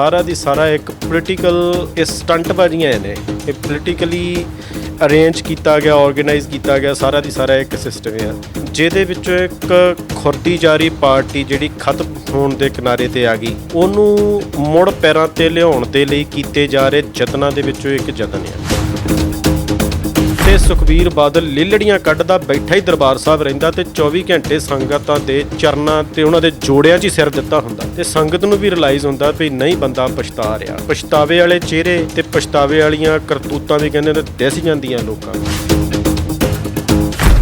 ਸਾਰਾ ਦੀ ਸਾਰਾ ਇੱਕ ਪੋਲੀਟੀਕਲ ਇਹ ਸਟੰਟਬਾਜ਼ੀਆਂ ਨੇ। ਇਹ ਪੋਲੀਟੀਕਲੀ ਅਰੇਂਜ ਕੀਤਾ ਗਿਆ ਆਰਗੇਨਾਈਜ਼ ਕੀਤਾ ਗਿਆ, ਸਾਰਾ ਦੀ ਸਾਰਾ ਇੱਕ ਸਿਸਟਮ ਹੈ ਜਿਹਦੇ ਵਿੱਚੋਂ ਇੱਕ ਖੁਰਦੀ ਜਾਰੀ ਪਾਰਟੀ ਜਿਹੜੀ ਖਤਮ ਹੋਣ ਦੇ ਕਿਨਾਰੇ ਤੇ ਆ ਗਈ, ਉਹਨੂੰ ਮੁੜ ਪੈਰਾਂ ਤੇ ਲਿਆਉਣ ਦੇ ਲਈ ਕੀਤੇ ਜਾ ਰਹੇ ਯਤਨਾਂ ਦੇ ਵਿੱਚੋਂ ਇੱਕ ਯਤਨ ਹੈ ਤੇ ਸੁਖਬੀਰ ਬਾਦਲ ਲਿਲੜੀਆਂ ਕੱਢਦਾ ਬੈਠਾ ਹੀ ਦਰਬਾਰ ਸਾਹਿਬ ਰਹਿੰਦਾ ਤੇ 24 ਘੰਟੇ ਸੰਗਤਾਂ ਦੇ ਚਰਨਾਂ ਤੇ ਉਹਨਾਂ ਦੇ ਜੋੜਿਆਂ 'ਚ ਹੀ ਸਿਰ ਦਿੱਤਾ ਹੁੰਦਾ ਤੇ ਸੰਗਤ ਨੂੰ ਵੀ ਰਿਅਲਾਈਜ਼ ਹੁੰਦਾ ਵੀ ਨਹੀਂ ਬੰਦਾ ਪਛਤਾ ਰਿਹਾ। ਪਛਤਾਵੇ ਵਾਲੇ ਚਿਹਰੇ ਤੇ ਪਛਤਾਵੇ ਵਾਲੀਆਂ ਕਰਤੂਤਾਂ ਵੀ ਕਹਿੰਦੇ ਨੇ ਦਿਸ ਜਾਂਦੀਆਂ ਲੋਕਾਂ ਨੂੰ।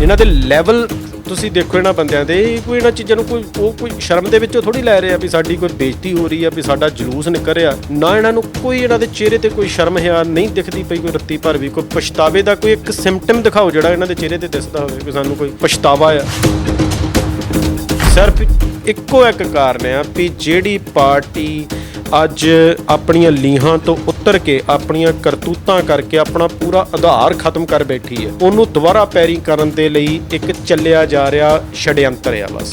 ਇਹਨਾਂ ਦੇ ਲੈਵਲ ਤੁਸੀਂ ਦੇਖੋ ਇਹਨਾਂ ਬੰਦਿਆਂ ਦੇ, ਇਹ ਕੋਈ ਇਹਨਾਂ ਚੀਜ਼ਾਂ ਨੂੰ ਕੋਈ, ਉਹ ਕੋਈ ਸ਼ਰਮ ਦੇ ਵਿੱਚੋਂ ਥੋੜੀ ਲੈ ਰਹੇ ਆ ਵੀ ਸਾਡੀ ਕੋਈ ਬੇਇੱਜ਼ਤੀ ਹੋ ਰਹੀ ਆ, ਵੀ ਸਾਡਾ ਜਲੂਸ ਨਿਕਲ ਰਿਹਾ। ਨਾ ਇਹਨਾਂ ਨੂੰ ਕੋਈ ਇਹਨਾਂ ਦੇ ਚਿਹਰੇ ਤੇ ਕੋਈ ਸ਼ਰਮ ਹੈ ਨਹੀਂ ਦਿਖਦੀ ਪਈ ਕੋਈ ਰੱਤੀ ਭਰ ਵੀ, ਕੋਈ ਪਛਤਾਵੇ ਦਾ ਕੋਈ ਇੱਕ ਸਿੰਪਟਮ ਦਿਖਾਓ ਜਿਹੜਾ ਇਹਨਾਂ ਦੇ ਚਿਹਰੇ ਤੇ ਦਿਸਦਾ ਹੋਵੇ ਕਿ ਸਾਨੂੰ ਕੋਈ ਪਛਤਾਵਾ ਆ। ਸਿਰਫ ਇੱਕੋ ਇੱਕ ਕਾਰਨ ਆ ਵੀ ਜਿਹੜੀ ਪਾਰਟੀ ਅੱਜ ਆਪਣੀਆਂ ਲੀਹਾਂ ਤੋਂ ਉੱਤਰ ਕੇ ਆਪਣੀਆਂ ਕਰਤੂਤਾਂ ਕਰਕੇ ਆਪਣਾ ਪੂਰਾ ਆਧਾਰ ਖਤਮ ਕਰ ਬੈਠੀ ਹੈ। ਉਹਨੂੰ ਦੁਬਾਰਾ ਪੈਰੀ ਕਰਨ ਦੇ ਲਈ ਇੱਕ ਚੱਲਿਆ ਜਾ ਰਿਹਾ ਛੜਯੰਤਰ ਆ ਬਸ।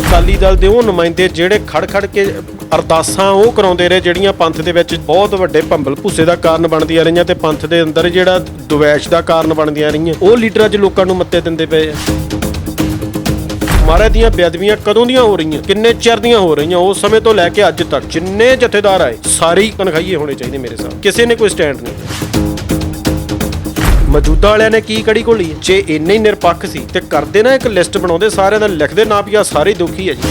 ਅਕਾਲੀ ਦਲ ਦੇ ਉਹ ਨੁਮਾਇੰਦੇ ਜਿਹੜੇ ਖੜ ਖੜ ਕੇ ਅਰਦਾਸਾਂ ਉਹ ਕਰਾਉਂਦੇ ਰਹੇ ਜਿਹੜੀਆਂ ਪੰਥ ਦੇ ਵਿੱਚ ਬਹੁਤ ਵੱਡੇ ਭੰਬਲ ਭੁੱਸੇ ਦਾ ਕਾਰਨ ਬਣਦੀਆਂ ਰਹੀਆਂ ਤੇ ਪੰਥ ਦੇ ਅੰਦਰ ਜਿਹੜਾ ਦੁਵੈਸ਼ ਦਾ ਕਾਰਨ ਬਣਦੀਆਂ ਰਹੀਆਂ, ਉਹ ਲੀਡਰ ਅੱਜ ਲੋਕਾਂ ਨੂੰ ਮੱਤੇ ਦਿੰਦੇ ਪਏ ਆ। ਮਹਾਰਾਜ ਦੀਆਂ ਬੇਅਦਬੀਆਂ ਕਦੋਂ ਦੀਆਂ ਹੋ ਰਹੀਆਂ? ਕਿੰਨੇ ਚਿਰ ਦੀਆਂ ਹੋ ਰਹੀਆਂ? ਉਸ ਸਮੇਂ ਤੋਂ ਲੈ ਕੇ ਅੱਜ ਤੱਕ ਜਿੰਨੇ ਜਥੇਦਾਰ ਆਏ, ਸਾਰੇ ਤਨਖਾਹੀਏ ਹੋਣੇ ਚਾਹੀਦੇ ਮੇਰੇ ਸਾਹ ਕਿਸੇ ਨੇ ਕੋਈ ਸਟੈਂਡ ਨਹੀਂ। ਮੌਜੂਦਾ ਵਾਲਿਆਂ ਨੇ ਕੀ ਕੜੀ ਘੋਲੀ? ਜੇ ਇੰਨੇ ਹੀ ਨਿਰਪੱਖ ਸੀ ਤੇ ਕਰਦੇ ਨਾ ਇੱਕ ਲਿਸਟ ਬਣਾਉਂਦੇ, ਸਾਰਿਆਂ ਦਾ ਲਿਖਦੇ ਨਾ ਵੀ ਆ, ਸਾਰੇ ਦੁਖੀ ਹੈ ਜੀ।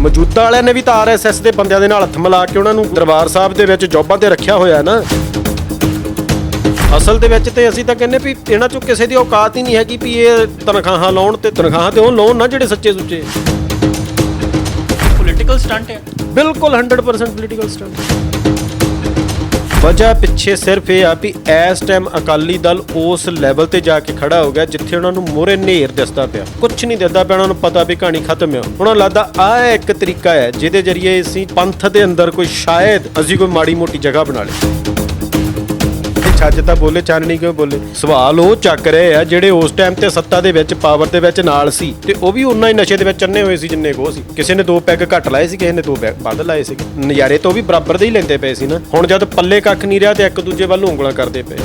ਮੌਜੂਦਾ ਵਾਲਿਆਂ ਨੇ ਵੀ ਤਾਂ ਆਰਐਸਐਸ ਦੇ ਬੰਦਿਆਂ ਦੇ ਨਾਲ ਹੱਥ ਮਿਲਾ ਕੇ ਉਹਨਾਂ ਨੂੰ ਦਰਬਾਰ ਸਾਹਿਬ ਦੇ ਵਿੱਚ ਜੌਬਾਂ ਤੇ ਰੱਖਿਆ ਹੋਇਆ ਨਾ। ਅਸਲ ਦੇ ਵਿੱਚ ਤੇ ਅਸੀਂ ਤਾਂ ਕਹਿੰਦੇ ਵੀ ਇਹਨਾਂ ਚੋਂ ਕਿਸੇ ਦੀ ਔਕਾਤ ਹੀ ਨਹੀਂ ਹੈਗੀ ਵੀ ਇਹ ਤਨਖਾਹਾਂ ਲਾਉਣ ਤੇ ਤਨਖਾਹਾਂ ਤੇ ਉਹ ਲਾਉਣ ਨਾ ਜਿਹੜੇ ਸੱਚੇ ਸੁੱਚੇ। ਪੋਲੀਟੀਕਲ ਸਟੰਟ ਹੈ। ਬਿਲਕੁਲ 100% ਪੋਲੀਟੀਕਲ ਸਟੰਟ ਵਜ੍ਹਾ ਪਿੱਛੇ ਸਿਰਫ ਇਹ ਆ ਵੀ ਇਸ ਟਾਈਮ ਅਕਾਲੀ ਦਲ ਉਸ ਲੈਵਲ ਤੇ ਜਾ ਕੇ ਖੜਾ ਹੋ ਗਿਆ ਜਿੱਥੇ ਉਹਨਾਂ ਨੂੰ ਮੋਰੇ ਨੇਰ ਦਿਸਦਾ ਪਿਆ। ਕੁਝ ਨਹੀਂ ਦਿਸਦਾ ਪਿਆ ਉਹਨਾਂ ਨੂੰ ਪਤਾ ਵੀ ਕਹਾਣੀ ਖਤਮ ਹੈ। ਉਹਨਾਂ ਲੱਗਦਾ ਆ ਇੱਕ ਤਰੀਕਾ ਹੈ ਜਿਹਦੇ ਜ਼ਰੀਏ ਅਸੀਂ ਪੰਥ ਦੇ ਅੰਦਰ ਕੋਈ ਸ਼ਾਇਦ ਅਸੀਂ ਕੋਈ ਮਾੜੀ ਮੋਟੀ ਜਗ੍ਹਾ ਬਣਾ ਲਈ ਇਹ ਤਾਂ ਬੋਲੇ ਚਾਨਣੀ ਕਿਉਂ ਬੋਲੇ? ਸਵਾਲ ਉਹ ਚੱਕ ਰਹੇ ਆ ਜਿਹੜੇ ਉਸ ਟਾਈਮ ਤੇ ਸੱਤਾ ਦੇ ਵਿੱਚ ਪਾਵਰ ਦੇ ਵਿੱਚ ਨਾਲ ਸੀ ਤੇ ਉਹ ਵੀ ਉਨਾ ਹੀ ਨਸ਼ੇ ਦੇ ਵਿੱਚ ਚੰਨੇ ਹੋਏ ਸੀ ਜਿੰਨੇ ਕੋ ਸੀ। ਕਿਸੇ ਨੇ ਦੋ ਪੈਗ ਘੱਟ ਲਾਏ ਸੀ ਕਿਸੇ ਨੇ ਦੋ ਪੈਗ ਵੱਧ ਲਾਏ ਸੀ ਨਜ਼ਾਰੇ ਤੋਂ ਵੀ ਬਰਾਬਰ ਦੇ ਹੀ ਲੈਂਦੇ ਪਏ ਸੀ ਨਾ। ਹੁਣ ਜਦ ਪੱਲੇ ਕੱਖ ਨਹੀਂ ਰਿਹਾ ਤੇ ਇੱਕ ਦੂਜੇ ਵੱਲ ਉਂਗਲਾਂ ਕਰਦੇ ਪਏ।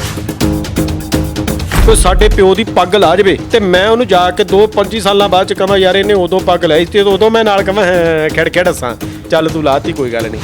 ਕੋਈ ਸਾਡੇ ਪਿਓ ਦੀ ਪੱਗ ਲਾ ਜਵੇ ਤੇ ਮੈਂ ਉਹਨੂੰ ਜਾ ਕੇ 2 25 ਸਾਲਾਂ ਬਾਅਦ ਚ ਕਹਾਂ ਯਾਰ ਇਹਨੇ ਉਦੋਂ ਪੱਗ ਲਾਈ ਸੀ ਤੇ ਉਦੋਂ ਮੈਂ ਨਾਲ ਕਹਾਂ ਹਾਂ, ਖਿੜ ਖਿੜ ਹੱਸਾਂ। ਚੱਲ ਤੂੰ ਲਾਤੀ ਕੋਈ ਗੱਲ ਨਹੀਂ।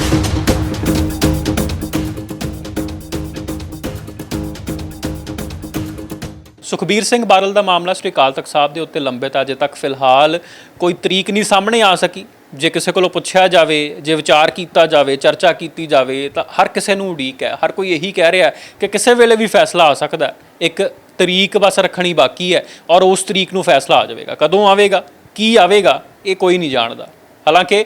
ਸੁਖਬੀਰ ਸਿੰਘ ਬਾਦਲ ਦਾ ਮਾਮਲਾ ਸ੍ਰੀ ਅਕਾਲ ਤਖਤ ਸਾਹਿਬ ਦੇ ਉੱਤੇ ਲੰਬਿਤ ਹੈ ਅਜੇ ਤੱਕ ਫਿਲਹਾਲ ਕੋਈ ਤਰੀਕ ਨਹੀਂ ਸਾਹਮਣੇ ਆ ਸਕੀ। ਜੇ ਕਿਸੇ ਕੋਲੋਂ ਪੁੱਛਿਆ ਜਾਵੇ, ਜੇ ਵਿਚਾਰ ਕੀਤਾ ਜਾਵੇ, ਚਰਚਾ ਕੀਤੀ ਜਾਵੇ, ਤਾਂ ਹਰ ਕਿਸੇ ਨੂੰ ਉਡੀਕ ਹੈ। ਹਰ ਕੋਈ ਇਹੀ ਕਹਿ ਰਿਹਾ ਕਿ ਕਿਸੇ ਵੇਲੇ ਵੀ ਫੈਸਲਾ ਆ ਸਕਦਾ ਇੱਕ ਤਰੀਕ ਬਸ ਰੱਖਣੀ ਬਾਕੀ ਹੈ ਔਰ ਉਸ ਤਰੀਕ ਨੂੰ ਫੈਸਲਾ ਆ ਜਾਵੇਗਾ। ਕਦੋਂ ਆਵੇਗਾ? ਕੀ ਆਵੇਗਾ? ਇਹ ਕੋਈ ਨਹੀਂ ਜਾਣਦਾ। ਹਾਲਾਂਕਿ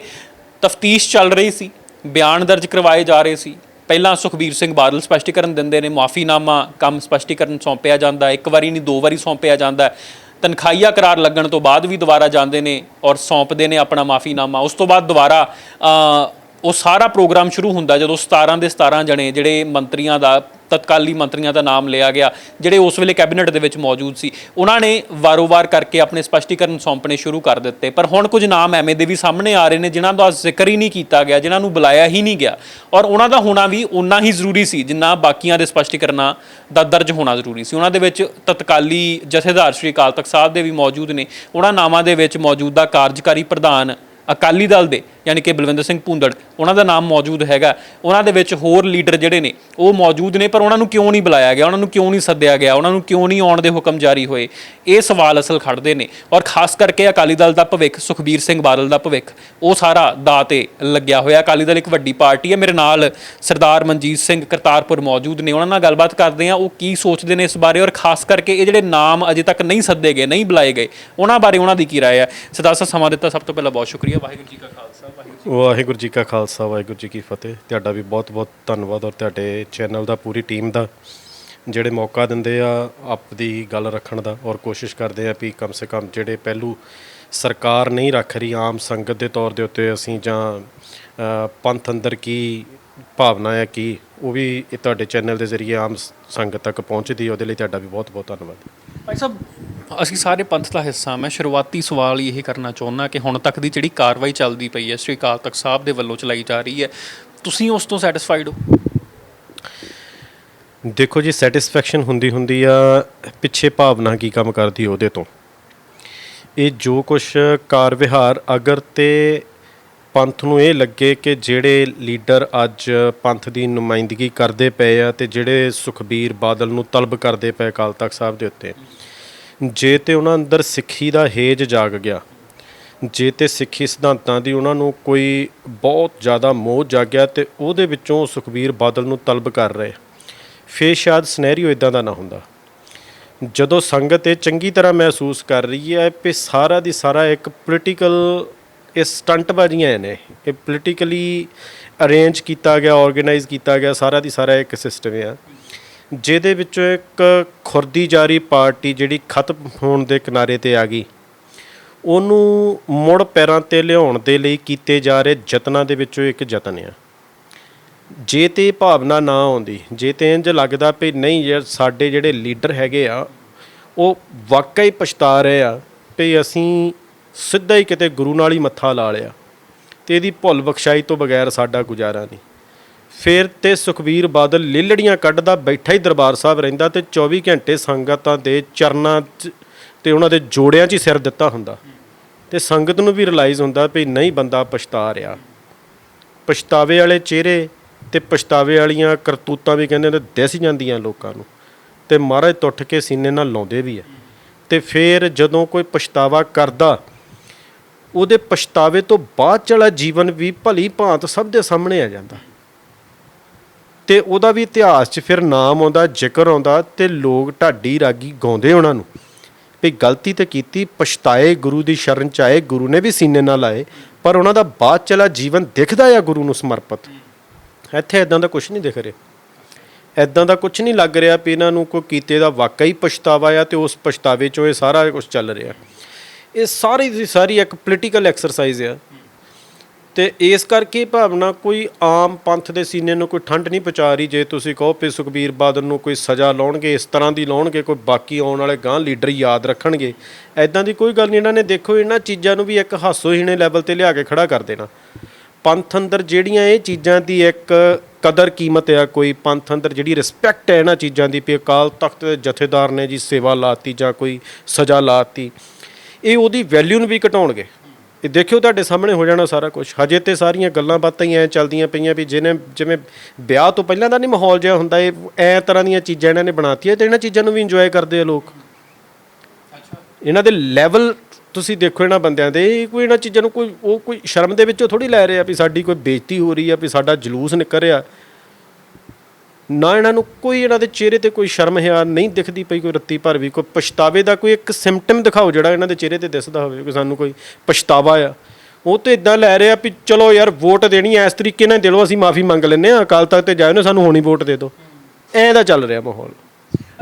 ਤਫਤੀਸ਼ ਚੱਲ ਰਹੀ ਸੀ, ਬਿਆਨ ਦਰਜ ਕਰਵਾਏ ਜਾ ਰਹੇ ਸੀ। ਪਹਿਲਾਂ ਸੁਖਬੀਰ ਸਿੰਘ ਬਾਦਲ ਸਪਸ਼ਟੀਕਰਨ ਦਿੰਦੇ ਨੇ, ਮਾਫੀਨਾਮਾ ਕੰਮ ਸਪਸ਼ਟੀਕਰਨ ਸੌਂਪਿਆ ਜਾਂਦਾ ਇੱਕ ਵਾਰੀ ਨਹੀਂ, ਦੋ ਵਾਰੀ ਸੌਂਪਿਆ ਜਾਂਦਾ ਹੈ। ਕਰਾਰ ਲੱਗਣ ਤੋਂ ਬਾਅਦ ਵੀ ਦੁਬਾਰਾ ਜਾਂਦੇ ਨੇ ਔਰ ਸੌਂਪਦੇ ਨੇ ਆਪਣਾ ਮਾਫੀਨਾਮਾ ਉਸ ਤੋਂ ਬਾਅਦ ਦੁਬਾਰਾ ਉਹ ਸਾਰਾ ਪ੍ਰੋਗਰਾਮ ਸ਼ੁਰੂ ਹੁੰਦਾ ਜਦੋਂ 17 ਦੇ 17 ਜਣੇ ਜਿਹੜੇ ਮੰਤਰੀਆਂ ਦਾ, ਤਤਕਾਲੀ ਮੰਤਰੀਆਂ ਦਾ ਨਾਮ ਲਿਆ ਗਿਆ, ਜਿਹੜੇ ਉਸ ਵੇਲੇ ਕੈਬਨਿਟ ਦੇ ਵਿੱਚ ਮੌਜੂਦ ਸੀ, ਉਹਨਾਂ ਨੇ ਵਾਰੋ-ਵਾਰ ਕਰਕੇ ਆਪਣੇ ਸਪਸ਼ਟੀਕਰਨ ਸੌਂਪਣੇ ਸ਼ੁਰੂ ਕਰ ਦਿੱਤੇ। ਪਰ ਹੁਣ ਕੁਝ ਨਾਮ ਐਵੇਂ ਦੇ ਵੀ ਸਾਹਮਣੇ ਆ ਰਹੇ ਨੇ ਜਿਨ੍ਹਾਂ ਦਾ ਜ਼ਿਕਰ ਹੀ ਨਹੀਂ ਕੀਤਾ ਗਿਆ, ਜਿਨ੍ਹਾਂ ਨੂੰ ਬੁਲਾਇਆ ਹੀ ਨਹੀਂ ਗਿਆ। ਔਰ ਉਹਨਾਂ ਦਾ ਹੋਣਾ ਵੀ ਉਨਾ ਹੀ ਜ਼ਰੂਰੀ ਸੀ, ਜਿੰਨਾ ਬਾਕੀਆਂ ਦੇ ਸਪਸ਼ਟੀਕਰਨਾਂ ਦਾ ਦਰਜ ਹੋਣਾ ਜ਼ਰੂਰੀ ਸੀ। ਉਹਨਾਂ ਦੇ ਵਿੱਚ ਤਤਕਾਲੀ ਜਥੇਦਾਰ ਸ਼੍ਰੀ ਅਕਾਲ ਤਖਤ ਸਾਹਿਬ ਦੇ ਵੀ ਮੌਜੂਦ ਨੇ। ਉਹਨਾਂ ਨਾਮਾਂ ਦੇ ਵਿੱਚ ਮੌਜੂਦਾ ਕਾਰਜਕਾਰੀ ਪ੍ਰਧਾਨ ਅਕਾਲੀ ਦਲ ਦੇ, ਯਾਨੀ ਕਿ ਬਲਵਿੰਦਰ ਸਿੰਘ ਭੁੰਦੜ, ਉਹਨਾਂ ਦਾ ਨਾਮ ਮੌਜੂਦ ਹੈਗਾ। ਉਹਨਾਂ ਦੇ ਵਿੱਚ ਹੋਰ ਲੀਡਰ ਜਿਹੜੇ ਨੇ, ਉਹ ਮੌਜੂਦ ਨੇ, ਪਰ ਉਹਨਾਂ ਨੂੰ ਕਿਉਂ ਨਹੀਂ ਬੁਲਾਇਆ ਗਿਆ? ਉਹਨਾਂ ਨੂੰ ਕਿਉਂ ਨਹੀਂ ਸੱਦਿਆ ਗਿਆ? ਉਹਨਾਂ ਨੂੰ ਕਿਉਂ ਨਹੀਂ ਆਉਣ ਦੇ ਹੁਕਮ ਜਾਰੀ ਹੋਏ? ਇਹ ਸਵਾਲ ਅਸਲ ਖੜਦੇ ਨੇ। ਔਰ ਖਾਸ ਕਰਕੇ ਅਕਾਲੀ ਦਲ ਦਾ ਭਵਿੱਖ, ਸੁਖਬੀਰ ਸਿੰਘ ਬਾਦਲ ਦਾ ਭਵਿੱਖ, ਉਹ ਸਾਰਾ ਦਾਅ ਤੇ ਲੱਗਿਆ ਹੋਇਆ। ਅਕਾਲੀ ਦਲ ਇੱਕ ਵੱਡੀ ਪਾਰਟੀ ਹੈ। ਮੇਰੇ ਨਾਲ ਸਰਦਾਰ ਮਨਜੀਤ ਸਿੰਘ ਕਰਤਾਰਪੁਰ ਮੌਜੂਦ ਨੇ। ਉਹਨਾਂ ਨਾਲ ਗੱਲਬਾਤ ਕਰਦੇ ਆ ਉਹ ਕੀ ਸੋਚਦੇ ਨੇ ਇਸ ਬਾਰੇ? ਔਰ ਖਾਸ ਕਰਕੇ ਇਹ ਜਿਹੜੇ ਨਾਮ ਅਜੇ ਤੱਕ ਨਹੀਂ ਸੱਦੇ ਗਏ, ਨਹੀਂ ਬੁਲਾਏ ਗਏ, ਉਹਨਾਂ ਬਾਰੇ ਉਹਨਾਂ ਦੀ ਕੀ ਰਾਏ ਹੈ? ਸਰਦਾਰ ਸਮਾਂ ਦਿੱਤਾ, ਸਭ ਤੋਂ ਪਹਿਲਾਂ ਬਹੁਤ ਸ਼ੁਕਰੀਆ। ਵਾਹਿਗੁਰੂ ਜੀ ਕਾ ਖਾਲਸਾ ਵਾਹਿਗੁਰੂ ਜੀ ਵਾਹਿਗੁਰੂ ਜੀ ਕਾ ਖਾਲਸਾ ਵਾਹਿਗੁਰੂ ਜੀ ਕੀ ਫਤਿਹ। ਤੁਹਾਡਾ ਵੀ ਬਹੁਤ-ਬਹੁਤ ਧੰਨਵਾਦ ਔਰ ਤੁਹਾਡੇ ਚੈਨਲ ਦਾ ਪੂਰੀ ਟੀਮ ਦਾ। ਜਿਹੜੇ ਮੌਕਾ ਦਿੰਦੇ ਆ ਆਪਦੀ ਗੱਲ ਰੱਖਣ ਦਾ ਔਰ ਕੋਸ਼ਿਸ਼ ਕਰਦੇ ਆ ਵੀ ਕਮ ਸੇ ਕਮ ਜਿਹੜੇ ਪਹਿਲੂ ਸਰਕਾਰ ਨਹੀਂ ਰੱਖ ਰਹੀ ਆਮ ਸੰਗਤ ਦੇ ਤੌਰ ਦੇ ਉੱਤੇ ਅਸੀਂ ਜਾਂ ਅ, ਪੰਥ ਅੰਦਰ ਕੀ ਭਾਵਨਾ ਹੈ ਕੀ ਉਹ ਵੀ ਇਹ ਤੁਹਾਡੇ ਚੈਨਲ ਦੇ ਜ਼ਰੀਏ ਆਮ ਸੰਗਤ ਤੱਕ ਪਹੁੰਚਦੀ ਹੈ। ਉਹਦੇ ਲਈ ਤੁਹਾਡਾ ਵੀ ਬਹੁਤ-ਬਹੁਤ ਧੰਨਵਾਦ। ਭਾਈ ਸਾਹਿਬ ਅਸੀਂ ਸਾਰੇ ਪੰਥ ਦਾ ਹਿੱਸਾ ਮੈਂ ਸ਼ੁਰੂਆਤੀ ਸਵਾਲ ਇਹ ਕਰਨਾ ਚਾਹੁੰਦਾ ਕਿ ਹੁਣ ਤੱਕ ਦੀ ਜਿਹੜੀ ਕਾਰਵਾਈ ਚੱਲਦੀ ਪਈ ਹੈ, ਸ੍ਰੀ ਅਕਾਲ ਤਖਤ ਸਾਹਿਬ ਦੇ ਵੱਲੋਂ ਚਲਾਈ ਜਾ ਰਹੀ ਹੈ, ਤੁਸੀਂ ਉਸ ਤੋਂ ਸੈਟੀਸਫਾਈਡ ਹੋ? ਦੇਖੋ ਜੀ ਸੈਟੀਸਫੈਕਸ਼ਨ ਹੁੰਦੀ ਹੁੰਦੀ ਆ, ਪਿੱਛੇ ਭਾਵਨਾ ਕੀ ਕੰਮ ਕਰਦੀ ਉਹਦੇ ਤੋਂ? ਇਹ ਜੋ ਕੁਝ ਕਾਰ ਵਿਹਾਰ, ਅਗਰ ਤੇ ਪੰਥ ਨੂੰ ਇਹ ਲੱਗੇ ਕਿ ਜਿਹੜੇ ਲੀਡਰ ਅੱਜ ਪੰਥ ਦੀ ਨੁਮਾਇੰਦਗੀ ਕਰਦੇ ਪਏ ਆ ਤੇ ਜਿਹੜੇ ਸੁਖਬੀਰ ਬਾਦਲ ਨੂੰ ਤਲਬ ਕਰਦੇ ਪਏ ਅਕਾਲ ਤਖਤ ਸਾਹਿਬ ਦੇ ਉੱਤੇ ਜੇ ਤੇ ਉਹਨਾਂ ਅੰਦਰ ਸਿੱਖੀ ਦਾ ਹੇਜ ਜਾਗ ਗਿਆ, ਜੇ ਤੇ ਸਿੱਖੀ ਸਿਧਾਂਤਾਂ ਦੀ ਉਹਨਾਂ ਨੂੰ ਕੋਈ ਬਹੁਤ ਜ਼ਿਆਦਾ ਮੋਹ ਜਾਗਿਆ ਤੇ ਉਹਦੇ ਵਿੱਚੋਂ ਸੁਖਬੀਰ ਬਾਦਲ ਨੂੰ ਤਲਬ ਕਰ ਰਹੇ, ਫੇਰ ਸ਼ਾਇਦ ਸਿਨੈਰੀਓ ਇਦਾਂ ਦਾ ਨਾ ਹੁੰਦਾ। ਜਦੋਂ ਸੰਗਤ ਇਹ ਚੰਗੀ ਤਰ੍ਹਾਂ ਮਹਿਸੂਸ ਕਰ ਰਹੀ ਹੈ ਕਿ ਸਾਰਾ ਦੀ ਸਾਰਾ ਇੱਕ ਪੋਲੀਟੀਕਲ ਇਹ ਸਟੰਟਬਾਜ਼ੀਆਂ ਨੇ ਇਹ। ਪੋਲੀਟੀਕਲੀ ਅਰੇਂਜ ਕੀਤਾ ਗਿਆ ਆਰਗੇਨਾਈਜ਼ ਕੀਤਾ ਗਿਆ, ਸਾਰਾ ਦੀ ਸਾਰਾ ਇੱਕ ਸਿਸਟਮ ਆ। ਜਿਹਦੇ ਵਿੱਚੋਂ ਇੱਕ ਖੁਰਦੀ ਜਾਰੀ ਪਾਰਟੀ ਜਿਹੜੀ ਖਤਮ ਹੋਣ ਦੇ ਕਿਨਾਰੇ ਤੇ ਆ ਗਈ। ਉਹਨੂੰ ਮੁੜ ਪੈਰਾਂ ਤੇ ਲਿਆਉਣ ਦੇ ਲਈ ਕੀਤੇ ਜਾ ਰਹੇ ਯਤਨਾਂ ਦੇ ਵਿੱਚੋਂ ਇੱਕ ਯਤਨ ਆ। ਜੇ ਤੇ ਇਹ ਭਾਵਨਾ ਨਾ ਆਉਂਦੀ, ਜੇ ਤੇ ਇੰਜ ਲੱਗਦਾ ਵੀ ਨਹੀਂ ਯਾਰ, ਸਾਡੇ ਜਿਹੜੇ ਲੀਡਰ ਹੈਗੇ ਆ, ਉਹ ਵਾਕਈ ਪਛਤਾ ਰਹੇ ਆ ਵੀ ਅਸੀਂ ਸਿੱਧਾ ਹੀ ਕਿਤੇ ਗੁਰੂ ਨਾਲ ਹੀ ਮੱਥਾ ਲਾ ਲਿਆ ਤੇ ਇਹਦੀ ਭੁੱਲ ਬਖਸ਼ਾਈ ਤੋਂ ਬਗੈਰ ਸਾਡਾ ਗੁਜ਼ਾਰਾ ਨਹੀਂ। ਫਿਰ ਤੇ ਸੁਖਬੀਰ ਬਾਦਲ ਲਿਲੜੀਆਂ ਕੱਢਦਾ, ਬੈਠਾ ਹੀ ਦਰਬਾਰ ਸਾਹਿਬ ਰਹਿੰਦਾ ਤੇ 24 ਘੰਟੇ ਸੰਗਤਾਂ ਦੇ ਚਰਨਾਂ 'ਚ ਤੇ ਉਹਨਾਂ ਦੇ ਜੋੜਿਆਂ 'ਚ ਹੀ ਸਿਰ ਦਿੱਤਾ ਹੁੰਦਾ। ਤੇ ਸੰਗਤ ਨੂੰ ਵੀ ਰਿਅਲਾਈਜ਼ ਹੁੰਦਾ ਵੀ ਨਹੀਂ ਬੰਦਾ ਪਛਤਾ ਰਿਹਾ। ਪਛਤਾਵੇ ਵਾਲੇ ਚਿਹਰੇ ਤੇ ਪਛਤਾਵੇ ਵਾਲੀਆਂ ਕਰਤੂਤਾਂ ਵੀ ਕਹਿੰਦੇ ਨੇ ਦਿਸ ਜਾਂਦੀਆਂ ਲੋਕਾਂ ਨੂੰ। ਤੇ ਮਹਾਰਾਜ ਟੁੱਟ ਕੇ ਸੀਨੇ ਨਾਲ ਲਾਉਂਦੇ ਵੀ ਆ। ਤੇ ਫਿਰ ਜਦੋਂ ਕੋਈ ਪਛਤਾਵਾ ਕਰਦਾ, ਉਹਦੇ ਪਛਤਾਵੇ ਤੋਂ ਬਾਅਦ ਵਾਲਾ ਜੀਵਨ ਵੀ ਭਲੀ ਭਾਂਤ ਸਭ ਦੇ ਸਾਹਮਣੇ ਆ ਜਾਂਦਾ। ਤੇ ਉਹਦਾ ਵੀ ਇਤਿਹਾਸ 'ਚ ਫਿਰ ਨਾਮ ਆਉਂਦਾ, ਜ਼ਿਕਰ ਆਉਂਦਾ ਤੇ ਲੋਕ ਢਾਡੀ ਰਾਗੀ ਗਾਉਂਦੇ ਉਹਨਾਂ ਨੂੰ। ਵੀ ਗਲਤੀ ਤੇ ਕੀਤੀ, ਪਛਤਾਏ ਗੁਰੂ ਦੀ ਸ਼ਰਨ ਚ ਆਏ, ਗੁਰੂ ਨੇ ਵੀ ਸੀਨੇ ਨਾਲ ਆਏ ਪਰ ਉਹਨਾਂ ਦਾ ਬਾਅਦ ਚਲਾ ਜੀਵਨ ਦਿਖਦਾ ਆ ਗੁਰੂ ਨੂੰ ਸਮਰਪਿਤ। ਇੱਥੇ ਇਦਾਂ ਦਾ ਕੁਝ ਨਹੀਂ ਦਿਖ ਰਿਹਾ। ਇਦਾਂ ਦਾ ਕੁਝ ਨਹੀਂ ਲੱਗ ਰਿਹਾ ਵੀ ਇਹਨਾਂ ਨੂੰ ਕੋਈ ਕੀਤੇ ਦਾ ਵਾਕਈ ਪਛਤਾਵਾ ਆ ਤੇ ਉਸ ਪਛਤਾਵੇ ਚੋਂ ਇਹ ਸਾਰਾ ਕੁਝ ਚੱਲ ਰਿਹਾ। ਇਹ ਸਾਰੀ ਦੀ ਸਾਰੀ ਇੱਕ ਪੋਲੀਟੀਕਲ ਐਕਸਰਸਾਈਜ਼ ਆ। ਤੇ ਇਸ ਕਰਕੇ ਭਾਵਨਾ ਕੋਈ ਆਮ ਪੰਥ ਦੇ ਸੀਨੇ ਨੂੰ ਕੋਈ ਠੰਡ ਨਹੀਂ ਪਹੁੰਚਾ ਰਹੀ। ਜੇ ਤੁਸੀਂ ਕਹੋ ਵੀ ਸੁਖਬੀਰ ਬਾਦਲ ਨੂੰ ਕੋਈ ਸਜ਼ਾ ਲਾਉਣਗੇ, ਇਸ ਤਰ੍ਹਾਂ ਦੀ ਲਾਉਣਗੇ, ਕੋਈ ਬਾਕੀ ਆਉਣ ਵਾਲੇ ਗਾਂ ਲੀਡਰ ਯਾਦ ਰੱਖਣਗੇ ਐਦਾਂ ਦੀ ਕੋਈ ਗੱਲ ਨਹੀਂ। ਇਹਨਾਂ ਨੇ ਦੇਖੋ, ਇਹਨਾਂ ਚੀਜ਼ਾਂ ਨੂੰ ਵੀ ਇੱਕ ਹਾਸੋਹੀਣੇ ਲੈਵਲ ਤੇ ਲਿਆ ਕੇ ਖੜਾ ਕਰ ਦੇਣਾ। ਪੰਥ ਅੰਦਰ ਜਿਹੜੀਆਂ ਇਹ ਚੀਜ਼ਾਂ ਦੀ ਇੱਕ ਕਦਰ ਕੀਮਤ ਆ, ਕੋਈ ਪੰਥ ਅੰਦਰ ਜਿਹੜੀ ਰਿਸਪੈਕਟ ਹੈ ਇਹਨਾਂ ਚੀਜ਼ਾਂ ਦੀ, ਵੀ ਅਕਾਲ ਤਖਤ ਦੇ ਜਥੇਦਾਰ ਨੇ ਜੀ ਸੇਵਾ ਲਾਤੀ ਜਾਂ ਕੋਈ ਸਜ਼ਾ ਲਾਤੀ, ਇਹ ਉਹਦੀ ਵੈਲਿਊ ਨੂੰ ਵੀ ਘਟਾਉਣਗੇ। ਇਹ ਦੇਖਿਓ ਤੁਹਾਡੇ ਸਾਹਮਣੇ ਹੋ ਜਾਣਾ ਸਾਰਾ ਕੁਝ ਹਜੇ ਤੇ ਸਾਰੀਆਂ ਗੱਲਾਂ ਬਾਤਾਂ ਹੀ ਐ ਚੱਲਦੀਆਂ ਪਈਆਂ ਵੀ ਜਿਹਨੇ ਜਿਵੇਂ ਵਿਆਹ ਤੋਂ ਪਹਿਲਾਂ ਦਾ ਨਹੀਂ ਮਾਹੌਲ ਜਿਹਾ ਹੁੰਦਾ, ਇਹ ਐ ਤਰ੍ਹਾਂ ਦੀਆਂ ਚੀਜ਼ਾਂ ਇਹਨਾਂ ਨੇ ਬਣਾਤੀਆਂ ਤੇ ਇਹਨਾਂ ਚੀਜ਼ਾਂ ਨੂੰ ਵੀ ਇੰਜੋਏ ਕਰਦੇ ਆ ਲੋਕ। ਇਹਨਾਂ ਦੇ ਲੈਵਲ ਤੁਸੀਂ ਦੇਖੋ ਇਹਨਾਂ ਬੰਦਿਆਂ ਦੇ ਕੋਈ ਇਹਨਾਂ ਚੀਜ਼ਾਂ ਨੂੰ ਕੋਈ ਉਹ ਕੋਈ ਸ਼ਰਮ ਦੇ ਵਿੱਚੋਂ ਥੋੜੀ ਲੈ ਰਿਹਾ ਵੀ ਸਾਡੀ ਕੋਈ ਬੇਇੱਜ਼ਤੀ ਹੋ ਰਹੀ ਆ, ਵੀ ਸਾਡਾ ਜਲੂਸ ਨਿਕਲ ਰਿਹਾ। ਨਾ ਇਹਨਾਂ ਨੂੰ ਕੋਈ ਇਹਨਾਂ ਦੇ ਚਿਹਰੇ ਤੇ ਕੋਈ ਸ਼ਰਮ ਹੈ ਨਹੀਂ ਦਿਖਦੀ ਪਈ, ਕੋਈ ਰੱਤੀ ਭਰ ਵੀ, ਕੋਈ ਪਛਤਾਵੇ ਦਾ ਕੋਈ ਇੱਕ ਸਿੰਪਟਮ ਦਿਖਾਓ ਜਿਹੜਾ ਇਹਨਾਂ ਦੇ ਚਿਹਰੇ ਤੇ ਦਿਸਦਾ ਹੋਵੇ ਕਿ ਸਾਨੂੰ ਕੋਈ ਪਛਤਾਵਾ ਆ। ਉਹ ਤੇ ਇਦਾਂ ਲੈ ਰਿਹਾ ਵੀ ਚਲੋ ਯਾਰ ਵੋਟ ਦੇਣੀ ਐ ਇਸ ਤਰੀਕੇ ਨਾਲ ਦਿਲੋਂ ਅਸੀਂ ਮਾਫੀ ਮੰਗ ਲੈਨੇ ਆ ਅਕਾਲ ਤਖਤ ਤੇ ਜਾਇਓ ਨਾ, ਸਾਨੂੰ ਹੋਣੀ ਵੋਟ ਦੇ ਦਿਓ। ਐਂ ਦਾ ਚੱਲ ਰਿਹਾ ਮਾਹੌਲ।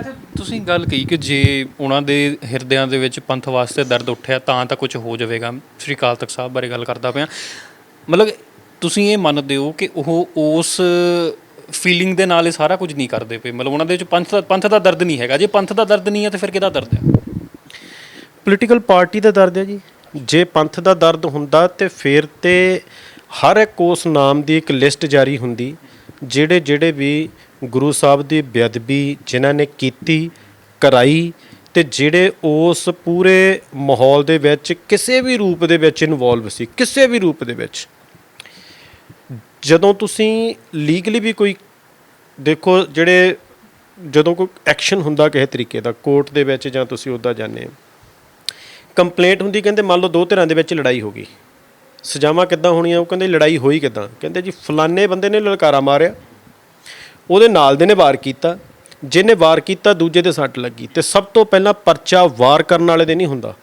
ਅੱਛਾ, ਤੁਸੀਂ ਗੱਲ ਕਹੀ ਕਿ ਜੇ ਉਹਨਾਂ ਦੇ ਹਿਰਦਿਆਂ ਦੇ ਵਿੱਚ ਪੰਥ ਵਾਸਤੇ ਦਰਦ ਉੱਠਿਆ, ਤਾਂ ਤਾਂ ਕੁਝ ਹੋ ਜਾਵੇਗਾ। ਸ੍ਰੀ ਅਕਾਲ ਤਖਤ ਸਾਹਿਬ ਬਾਰੇ ਗੱਲ ਕਰਦਾ ਪਿਆ। ਮਤਲਬ ਤੁਸੀਂ ਇਹ ਮੰਨਦੇ ਹੋ ਕਿ ਉਹ ਉਸ ਫੀਲਿੰਗ ਦੇ ਨਾਲ ਇਹ ਸਾਰਾ ਕੁਝ ਨਹੀਂ ਕਰਦੇ ਪਏ। ਮਤਲਬ ਉਹਨਾਂ ਦੇ ਵਿੱਚ ਪੰਥ ਦਾ ਪੰਥ ਦਾ ਦਰਦ ਨਹੀਂ ਹੈਗਾ। ਜੇ ਪੰਥ ਦਾ ਦਰਦ ਨਹੀਂ ਹੈ, ਤਾਂ ਫਿਰ ਕਿਹਦਾ ਦਰਦ ਹੈ? ਪੋਲੀਟੀਕਲ ਪਾਰਟੀ ਦਾ ਦਰਦ ਹੈ ਜੀ। ਜੇ ਪੰਥ ਦਾ ਦਰਦ ਹੁੰਦਾ, ਤੇ ਫਿਰ ਤੇ ਹਰ ਇੱਕ ਉਸ ਨਾਮ ਦੀ ਇੱਕ ਲਿਸਟ ਜਾਰੀ ਹੁੰਦੀ, ਜਿਹੜੇ ਜਿਹੜੇ ਵੀ ਗੁਰੂ ਸਾਹਿਬ ਦੀ ਬੇਅਦਬੀ ਜਿਨ੍ਹਾਂ ਨੇ ਕੀਤੀ, ਕਰਾਈ, ਤੇ ਜਿਹੜੇ ਉਸ ਪੂਰੇ ਮਾਹੌਲ ਦੇ ਵਿੱਚ ਕਿਸੇ ਵੀ ਰੂਪ ਦੇ ਵਿੱਚ ਇਨਵੋਲਵ ਸੀ, ਕਿਸੇ ਵੀ ਰੂਪ ਦੇ ਵਿੱਚ। ਜਦੋਂ ਤੁਸੀਂ ਲੀਗਲੀ ਵੀ ਕੋਈ, ਦੇਖੋ ਜਿਹੜੇ ਜਦੋਂ ਕੋਈ ਐਕਸ਼ਨ ਹੁੰਦਾ ਕਿਸੇ ਤਰੀਕੇ ਦਾ ਕੋਰਟ ਦੇ ਵਿੱਚ ਜਾਂ ਤੁਸੀਂ ਉੱਦਾਂ ਜਾਂਦੇ ਹੋ। ਕੰਪਲੇਂਟ ਹੁੰਦੀ ਕਹਿੰਦੇ ਮੰਨ ਲਓ ਦੋ ਧਿਰਾਂ ਦੇ ਵਿੱਚ ਲੜਾਈ ਹੋ ਗਈ। ਸਜ਼ਾਵਾਂ ਕਿੱਦਾਂ ਹੋਣੀਆਂ, ਉਹ ਕਹਿੰਦੇ ਲੜਾਈ ਹੋਈ ਕਿੱਦਾਂ? ਕਹਿੰਦੇ ਜੀ ਫਲਾਣੇ ਬੰਦੇ ਨੇ ਲਲਕਾਰਾ ਮਾਰਿਆ। ਉਹਦੇ ਨਾਲ ਦੇ ਨੇ ਵਾਰ ਕੀਤਾ। ਜਿਹਨੇ ਵਾਰ ਕੀਤਾ, ਦੂਜੇ ਦੇ ਸੱਟ ਲੱਗੀ। ਤੇ ਸਭ ਤੋਂ ਪਹਿਲਾਂ ਪਰਚਾ ਵਾਰ ਕਰਨ ਵਾਲੇ ਦੇ ਨਹੀਂ ਹੁੰਦਾ।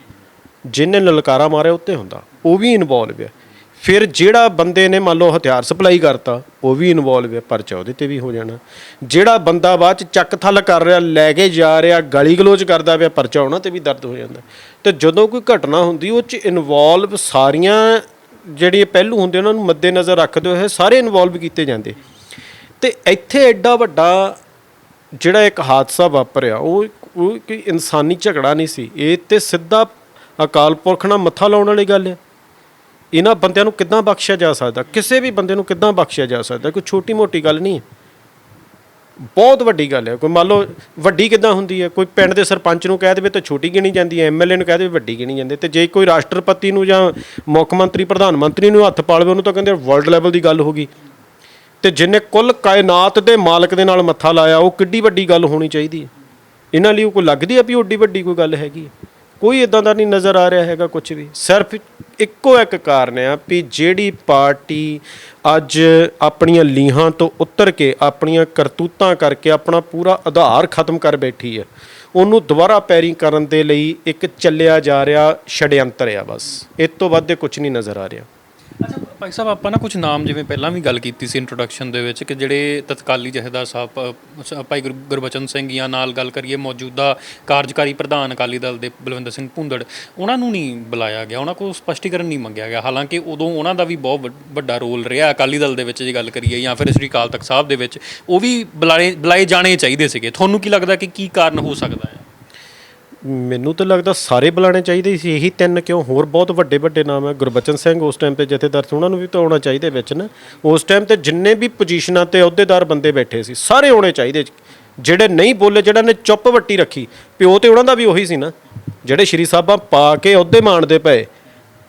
ਜਿਹਨੇ ਲਲਕਾਰਾ ਮਾਰਿਆ, ਉੱਤੇ ਹੁੰਦਾ। ਉਹ ਵੀ ਇਨਵੋਲਵ ਹੈ ਫਿਰ ਜਿਹੜਾ ਬੰਦੇ ਨੇ ਮੰਨ ਲਓ ਹਥਿਆਰ ਸਪਲਾਈ ਕਰਤਾ, ਉਹ ਵੀ ਇਨਵੋਲਵ ਹੈ, ਪਰਚਾ ਉਹਦੇ ਤੇ ਵੀ ਹੋ ਜਾਣਾ। ਜਿਹੜਾ ਬੰਦਾ ਬਾਅਦ ਚ ਚੱਕ ਥੱਲ ਕਰ ਰਿਹਾ, ਲੈ ਕੇ ਜਾ ਰਿਹਾ, ਗਲੀ ਗਲੋਚ ਕਰਦਾ ਪਿਆ, ਪਰਚਾ ਉਹਨਾਂ ਤੇ ਵੀ ਦਰਦ ਹੋ ਜਾਂਦਾ। ਤੇ ਜਦੋਂ ਕੋਈ ਘਟਨਾ ਹੁੰਦੀ, ਉਹ ਚ ਇਨਵੋਲਵ ਸਾਰੀਆਂ ਜਿਹੜੀ ਪਹਿਲੂ ਹੁੰਦੇ, ਉਹਨਾਂ ਨੂੰ ਮੱਦੇ ਨਜ਼ਰ ਰੱਖਦੇ ਹੋਏ ਸਾਰੇ ਇਨਵੋਲਵ ਕੀਤੇ ਜਾਂਦੇ। ਤੇ ਇੱਥੇ ਐਡਾ ਵੱਡਾ ਜਿਹੜਾ ਇੱਕ ਹਾਦਸਾ ਵਾਪਰਿਆ, ਉਹ ਕੋਈ ਕੋਈ ਇਨਸਾਨੀ ਝਗੜਾ ਨਹੀਂ ਸੀ। ਇਹ ਤੇ ਸਿੱਧਾ ਅਕਾਲ ਪੁਰਖ ਨਾਲ ਮੱਥਾ ਲਾਉਣ ਵਾਲੀ ਗੱਲ ਹੈ। ਇਹਨਾਂ ਬੰਦਿਆਂ ਨੂੰ ਕਿੱਦਾਂ ਬਖਸ਼ਿਆ ਜਾ ਸਕਦਾ? ਕਿਸੇ ਵੀ ਬੰਦੇ ਨੂੰ ਕਿੱਦਾਂ ਬਖਸ਼ਿਆ ਜਾ ਸਕਦਾ? ਕੋਈ ਛੋਟੀ ਮੋਟੀ ਗੱਲ ਨਹੀਂ। ਹੈ ਬਹੁਤ ਵੱਡੀ ਗੱਲ ਹੈ। ਕੋਈ ਮੰਨ ਲਓ ਵੱਡੀ ਕਿੱਦਾਂ ਹੁੰਦੀ ਹੈ? ਕੋਈ ਪਿੰਡ ਦੇ ਸਰਪੰਚ ਨੂੰ ਕਹਿ ਦੇਵੇ ਤਾਂ ਛੋਟੀ ਗਿਣੀ ਜਾਂਦੀ ਹੈ। ਐਮਐਲਏ ਨੂੰ ਕਹਿ ਦੇਵੇ ਵੱਡੀ ਗਿਣੀ ਜਾਂਦੀ ਹੈ। ਤੇ ਜੇ ਕੋਈ ਰਾਸ਼ਟਰਪਤੀ ਨੂੰ ਜਾਂ ਮੁੱਖ ਮੰਤਰੀ, ਪ੍ਰਧਾਨ ਮੰਤਰੀ ਨੂੰ ਹੱਥ ਪਾਲਵੇ, ਉਹਨੂੰ ਤਾਂ ਕਹਿੰਦੇ ਵਰਲਡ ਲੈਵਲ ਦੀ ਗੱਲ ਹੋ ਗਈ। ਤੇ ਜਿਨੇ ਕੁੱਲ ਕਾਇਨਾਤ ਦੇ ਮਾਲਕ ਦੇ ਨਾਲ ਮੱਥਾ ਲਾਇਆ, ਉਹ ਕਿੱਡੀ ਵੱਡੀ ਗੱਲ ਹੋਣੀ ਚਾਹੀਦੀ ਹੈ। ਇਹਨਾਂ ਲਈ ਉਹ ਕੋਈ ਲੱਗਦੀ ਹੈ ਵੀ ਓਡੀ ਵੱਡੀ ਕੋਈ ਗੱਲ ਹੈਗੀ ਕੋਈ ਇਦਾਂ ਦਾ ਨਹੀਂ ਨਜ਼ਰ ਆ ਰਿਹਾ ਹੈਗਾ ਕੁਝ ਵੀ। ਸਿਰਫ ਇੱਕੋ ਇੱਕ ਕਾਰਨ ਆ ਵੀ ਜਿਹੜੀ ਪਾਰਟੀ ਅੱਜ ਆਪਣੀਆਂ ਲੀਹਾਂ ਤੋਂ ਉੱਤਰ ਕੇ ਆਪਣੀਆਂ ਕਰਤੂਤਾਂ ਕਰਕੇ ਆਪਣਾ ਪੂਰਾ ਆਧਾਰ ਖਤਮ ਕਰ ਬੈਠੀ ਹੈ, ਉਹਨੂੰ ਦੁਬਾਰਾ ਪੈਰੀ ਕਰਨ ਦੇ ਲਈ ਇੱਕ ਚੱਲਿਆ ਜਾ ਰਿਹਾ ਛੜਯੰਤਰ ਆ ਬਸ। ਇਸ ਤੋਂ ਵੱਧ ਦੇ ਕੁਝ ਨਹੀਂ ਨਜ਼ਰ ਆ ਰਿਹਾ। ਅੱਛਾ ਭਾਈ ਸਾਹਿਬ ਆਪਾਂ ਨਾ ਕੁਝ ਨਾਮ ਜਿਵੇਂ ਪਹਿਲਾਂ ਵੀ ਗੱਲ ਕੀਤੀ ਸੀ ਇੰਟਰੋਡਕਸ਼ਨ ਦੇ ਵਿੱਚ ਕਿ ਜਿਹੜੇ ਤਤਕਾਲੀ ਜਥੇਦਾਰ ਸਾਹਿਬ ਅ, ਸ- ਭਾਈ ਗੁਰ- ਗੁਰਬਚਨ ਸਿੰਘ ਜਾਂ ਨਾਲ ਗੱਲ ਕਰੀਏ ਮੌਜੂਦਾ ਕਾਰਜਕਾਰੀ ਪ੍ਰਧਾਨ ਅਕਾਲੀ ਦਲ ਦੇ ਬਲਵਿੰਦਰ ਸਿੰਘ ਭੁੰਦੜ ਉਹਨਾਂ ਨੂੰ ਨਹੀਂ ਬੁਲਾਇਆ ਗਿਆ ਉਹਨਾਂ ਕੋਲ ਸਪਸ਼ਟੀਕਰਨ ਨਹੀਂ ਮੰਗਿਆ ਗਿਆ। ਹਾਲਾਂਕਿ ਉਦੋਂ ਉਹਨਾਂ ਦਾ ਵੀ ਬਹੁਤ ਵੱਡ- ਵੱਡਾ ਰੋਲ ਰਿਹਾ ਅਕਾਲੀ ਦਲ ਦੇ ਵਿੱਚ ਜੇ ਗੱਲ ਕਰੀਏ ਜਾਂ ਫਿਰ ਸ੍ਰੀ ਅਕਾਲ ਤਖਤ ਸਾਹਿਬ ਦੇ ਵਿੱਚ ਉਹ ਵੀ ਬੁਲਾਏ ਬੁਲਾਏ ਜਾਣੇ ਚਾਹੀਦੇ ਸੀਗੇ। ਤੁਹਾਨੂੰ ਕੀ ਲੱਗਦਾ ਕਿ ਕੀ ਕਾਰਨ ਹੋ ਸਕਦਾ ਹੈ? ਮੈਨੂੰ ਤਾਂ ਲੱਗਦਾ ਸਾਰੇ ਬੁਲਾਣੇ ਚਾਹੀਦੇ ਸੀ, ਇਹੀ ਤਿੰਨ ਕਿਉਂ? ਹੋਰ ਬਹੁਤ ਵੱਡੇ ਵੱਡੇ ਨਾਮ ਹੈ ਗੁਰਬਚਨ ਸਿੰਘ ਉਸ ਟਾਈਮ ਤੇ ਜਥੇਦਾਰ ਸੀ, ਉਹਨਾਂ ਨੂੰ ਵੀ ਤਾਂ ਆਉਣਾ ਚਾਹੀਦੇ ਵਿੱਚ ਨਾ। ਉਸ ਟਾਈਮ ਤੇ ਜਿੰਨੇ ਵੀ ਪੋਜੀਸ਼ਨਾਂ ਤੇ ਅਹੁਦੇਦਾਰ ਬੰਦੇ ਬੈਠੇ ਸੀ, ਸਾਰੇ ਆਉਣੇ ਚਾਹੀਦੇ ਜਿਹੜੇ ਨਹੀਂ ਬੋਲੇ, ਜਿਹੜਾ ਨੇ ਚੁੱਪ ਵੱਟੀ ਰੱਖੀ, ਪਿਓ ਤੇ ਉਹਨਾਂ ਦਾ ਵੀ ਉਹੀ ਸੀ ਨਾ। ਜਿਹੜੇ ਸ਼੍ਰੀ ਸਾਹਿਬਾਂ ਪਾ ਕੇ ਅਹੁਦੇ ਮਾਣਦੇ ਪਏ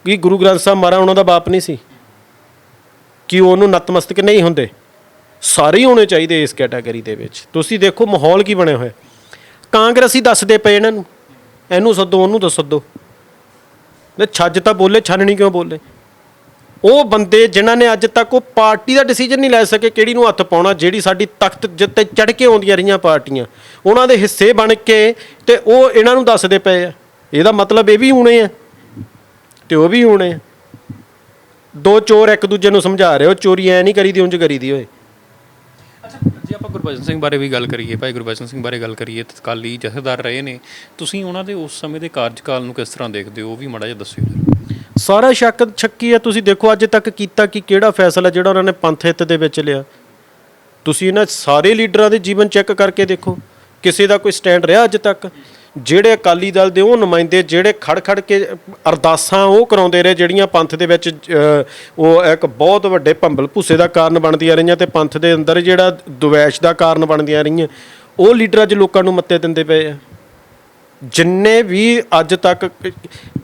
ਕਿ ਗੁਰੂ ਗ੍ਰੰਥ ਸਾਹਿਬ ਮਹਾਰਾਜ ਉਹਨਾਂ ਦਾ ਬਾਪ ਨਹੀਂ ਸੀ। ਕਿ ਉਹਨੂੰ ਨਤਮਸਤਕ ਨਹੀਂ ਹੁੰਦੇ? ਸਾਰੇ ਹੀ ਹੋਣੇ ਚਾਹੀਦੇ ਇਸ ਕੈਟਾਗਰੀ ਦੇ ਵਿੱਚ। ਤੁਸੀਂ ਦੇਖੋ ਮਾਹੌਲ ਕੀ ਬਣਿਆ ਹੋਇਆ। ਕਾਂਗਰਸੀ ਦੱਸਦੇ ਪਏ ਇਹਨਾਂ ਨੂੰ। ਇਹਨੂੰ ਸੱਦੋ, ਉਹਨੂੰ ਤਾਂ ਸੱਦੋ। ਨੇ ਛੱਜ ਤਾਂ ਬੋਲੇ ਛਾਨਣੀ ਕਿਉਂ ਬੋਲੇ? ਉਹ ਬੰਦੇ ਜਿਨ੍ਹਾਂ ਨੇ ਅੱਜ ਤੱਕ ਉਹ ਪਾਰਟੀ ਦਾ ਡਿਸੀਜਨ ਨਹੀਂ ਲੈ ਸਕੇ, ਕਿਹੜੀ ਨੂੰ ਹੱਥ ਪਾਉਣਾ, ਜਿਹੜੀ ਸਾਡੀ ਤਖਤ ਜਿੱਤੇ ਚੜ ਕੇ ਆਉਂਦੀਆਂ ਰਹੀਆਂ ਪਾਰਟੀਆਂ। ਉਹਨਾਂ ਦੇ ਹਿੱਸੇ ਬਣ ਕੇ ਤੇ ਉਹ ਇਹਨਾਂ ਨੂੰ ਦੱਸਦੇ ਪਏ ਆ। ਇਹਦਾ ਮਤਲਬ ਇਹ ਵੀ ਹੋਣੇ ਆ ਤੇ ਉਹ ਵੀ ਹੋਣੇ ਆ। ਦੋ ਚੋਰ ਇੱਕ ਦੂਜੇ ਨੂੰ ਸਮਝਾ ਰਹੇ ਹੋ, ਚੋਰੀ ਐ ਨਹੀਂ ਕਰੀਦੀ, ਉਂਝ ਕਰੀਦੀ ਓਏ। ਅੱਛਾ ਜੇ ਆਪਾਂ ਗੁਰਬਚਨ ਸਿੰਘ ਬਾਰੇ ਵੀ ਗੱਲ ਕਰੀਏ, ਭਾਈ ਗੁਰਬਚਨ ਸਿੰਘ ਬਾਰੇ ਗੱਲ ਕਰੀਏ, ਤਤਕਾਲੀ ਜਥੇਦਾਰ ਰਹੇ ਨੇ, ਤੁਸੀਂ ਉਹਨਾਂ ਦੇ ਉਸ ਸਮੇਂ ਦੇ ਕਾਰਜਕਾਲ ਨੂੰ ਕਿਸ ਤਰ੍ਹਾਂ ਦੇਖਦੇ ਹੋ? ਉਹ ਵੀ ਮਾੜਾ ਜਿਹਾ ਦੱਸਿਓ ਸਾਰਾ ਸ਼ੱਕ ਛੱਕੀ ਹੈ, ਤੁਸੀਂ ਦੇਖੋ ਅੱਜ ਤੱਕ ਕੀਤਾ ਕਿ, ਕਿਹੜਾ ਫੈਸਲਾ ਜਿਹੜਾ ਉਹਨਾਂ ਨੇ ਪੰਥ ਹਿੱਤ ਦੇ ਵਿੱਚ ਲਿਆ। ਤੁਸੀਂ ਇਹਨਾਂ ਸਾਰੇ ਲੀਡਰਾਂ ਦੇ ਜੀਵਨ ਚੈੱਕ ਕਰਕੇ ਦੇਖੋ, ਕਿਸੇ ਦਾ ਕੋਈ ਸਟੈਂਡ ਰਿਹਾ ਅੱਜ ਤੱਕ? ਜਿਹੜੇ ਅਕਾਲੀ ਦਲ ਦੇ ਉਹ ਨੁਮਾਇੰਦੇ ਜਿਹੜੇ ਖੜ ਖੜ ਕੇ ਅਰਦਾਸਾਂ ਉਹ ਕਰਾਉਂਦੇ ਰਹੇ, ਜਿਹੜੀਆਂ ਪੰਥ ਦੇ ਵਿੱਚ ਉਹ ਇੱਕ ਬਹੁਤ ਵੱਡੇ ਭੰਬਲ ਭੂਸੇ ਦਾ ਕਾਰਨ ਬਣਦੀਆਂ ਰਹੀਆਂ ਤੇ ਪੰਥ ਦੇ ਅੰਦਰ ਜਿਹੜਾ ਦੁਵੈਸ਼ ਦਾ ਕਾਰਨ ਬਣਦੀਆਂ ਰਹੀਆਂ, ਉਹ ਲੀਡਰ ਅੱਜ ਲੋਕਾਂ ਨੂੰ ਮੱਤੇ ਦਿੰਦੇ ਪਏ ਆ। ਜਿੰਨੇ ਵੀ ਅੱਜ ਤੱਕ,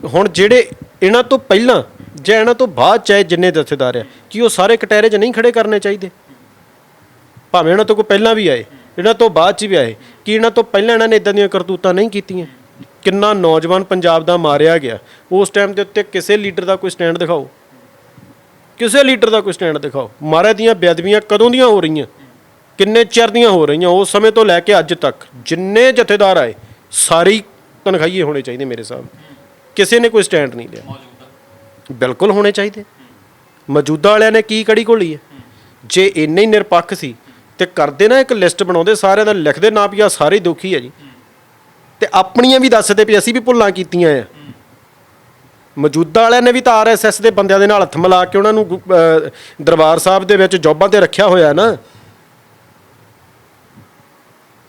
ਹੁਣ ਜਿਹੜੇ ਇਹਨਾਂ ਤੋਂ ਪਹਿਲਾਂ ਜਾਂ ਇਹਨਾਂ ਤੋਂ ਬਾਅਦ ਚਾਹੇ ਜਿੰਨੇ ਜਥੇਦਾਰ ਆ, ਕਿ ਉਹ ਸਾਰੇ ਕਟਹਿਰੇ 'ਚ ਨਹੀਂ ਖੜੇ ਕਰਨੇ ਚਾਹੀਦੇ? ਭਾਵੇਂ ਇਹਨਾਂ ਤੋਂ ਕੋਈ ਪਹਿਲਾਂ ਵੀ ਆਏ। ਇਹਨਾਂ ਤੋਂ ਬਾਅਦ 'ਚ ਵੀ ਆਏ ਕਿ ਇਹਨਾਂ ਤੋਂ ਪਹਿਲਾਂ ਇਹਨਾਂ ਨੇ ਇਦਾਂ ਦੀਆਂ ਕਰਤੂਤਾਂ ਨਹੀਂ ਕੀਤੀਆਂ। ਕਿੰਨਾ ਨੌਜਵਾਨ ਪੰਜਾਬ ਦਾ ਮਾਰਿਆ ਗਿਆ। ਉਸ ਟਾਈਮ ਦੇ ਉੱਤੇ ਕਿਸੇ ਲੀਡਰ ਦਾ ਕੋਈ ਸਟੈਂਡ ਦਿਖਾਓ। ਕਿਸੇ ਲੀਡਰ ਦਾ ਕੋਈ ਸਟੈਂਡ ਦਿਖਾਓ। ਮਹਾਰਾਜ ਦੀਆਂ ਬੇਅਦਬੀਆਂ ਕਦੋਂ ਦੀਆਂ ਹੋ ਰਹੀਆਂ? ਕਿੰਨੇ ਚਿਰ ਦੀਆਂ ਹੋ ਰਹੀਆਂ? ਉਸ ਸਮੇਂ ਤੋਂ ਲੈ ਕੇ ਅੱਜ ਤੱਕ ਜਿੰਨੇ ਜਥੇਦਾਰ ਆਏ, ਸਾਰੀ ਹੀ ਤਨਖਾਹੀਏ ਹੋਣੇ ਚਾਹੀਦੇ ਮੇਰੇ ਹਿਸਾਬ ਕਿਸੇ ਨੇ ਕੋਈ ਸਟੈਂਡ ਨਹੀਂ ਲਿਆ। ਬਿਲਕੁਲ ਹੋਣੇ ਚਾਹੀਦੇ। ਮੌਜੂਦਾ ਵਾਲਿਆਂ ਨੇ ਕੀ ਕੜੀ ਘੋਲੀ ਹੈ? ਜੇ ਇੰਨੇ ਹੀ ਨਿਰਪੱਖ ਸੀ ਤੇ ਕਰਦੇ ਨਾ ਇੱਕ ਲਿਸਟ ਬਣਾਉਂਦੇ, ਸਾਰਿਆਂ ਦਾ ਲਿਖਦੇ, ਨਾ ਵੀ ਆ ਸਾਰੇ ਦੁਖੀ ਹੈ ਜੀ। ਤੇ ਆਪਣੀਆਂ ਵੀ ਦੱਸਦੇ ਵੀ ਅਸੀਂ ਵੀ ਭੁੱਲਾਂ ਕੀਤੀਆਂ ਆ। ਮੌਜੂਦਾ ਵਾਲਿਆਂ ਨੇ ਵੀ ਤਾਂ ਆਰਐਸਐਸ ਦੇ ਬੰਦਿਆਂ ਦੇ ਨਾਲ ਹੱਥ ਮਿਲਾ ਕੇ ਉਹਨਾਂ ਨੂੰ ਦਰਬਾਰ ਸਾਹਿਬ ਦੇ ਵਿੱਚ ਜੌਬਾਂ ਤੇ ਰੱਖਿਆ ਹੋਇਆ ਨਾ।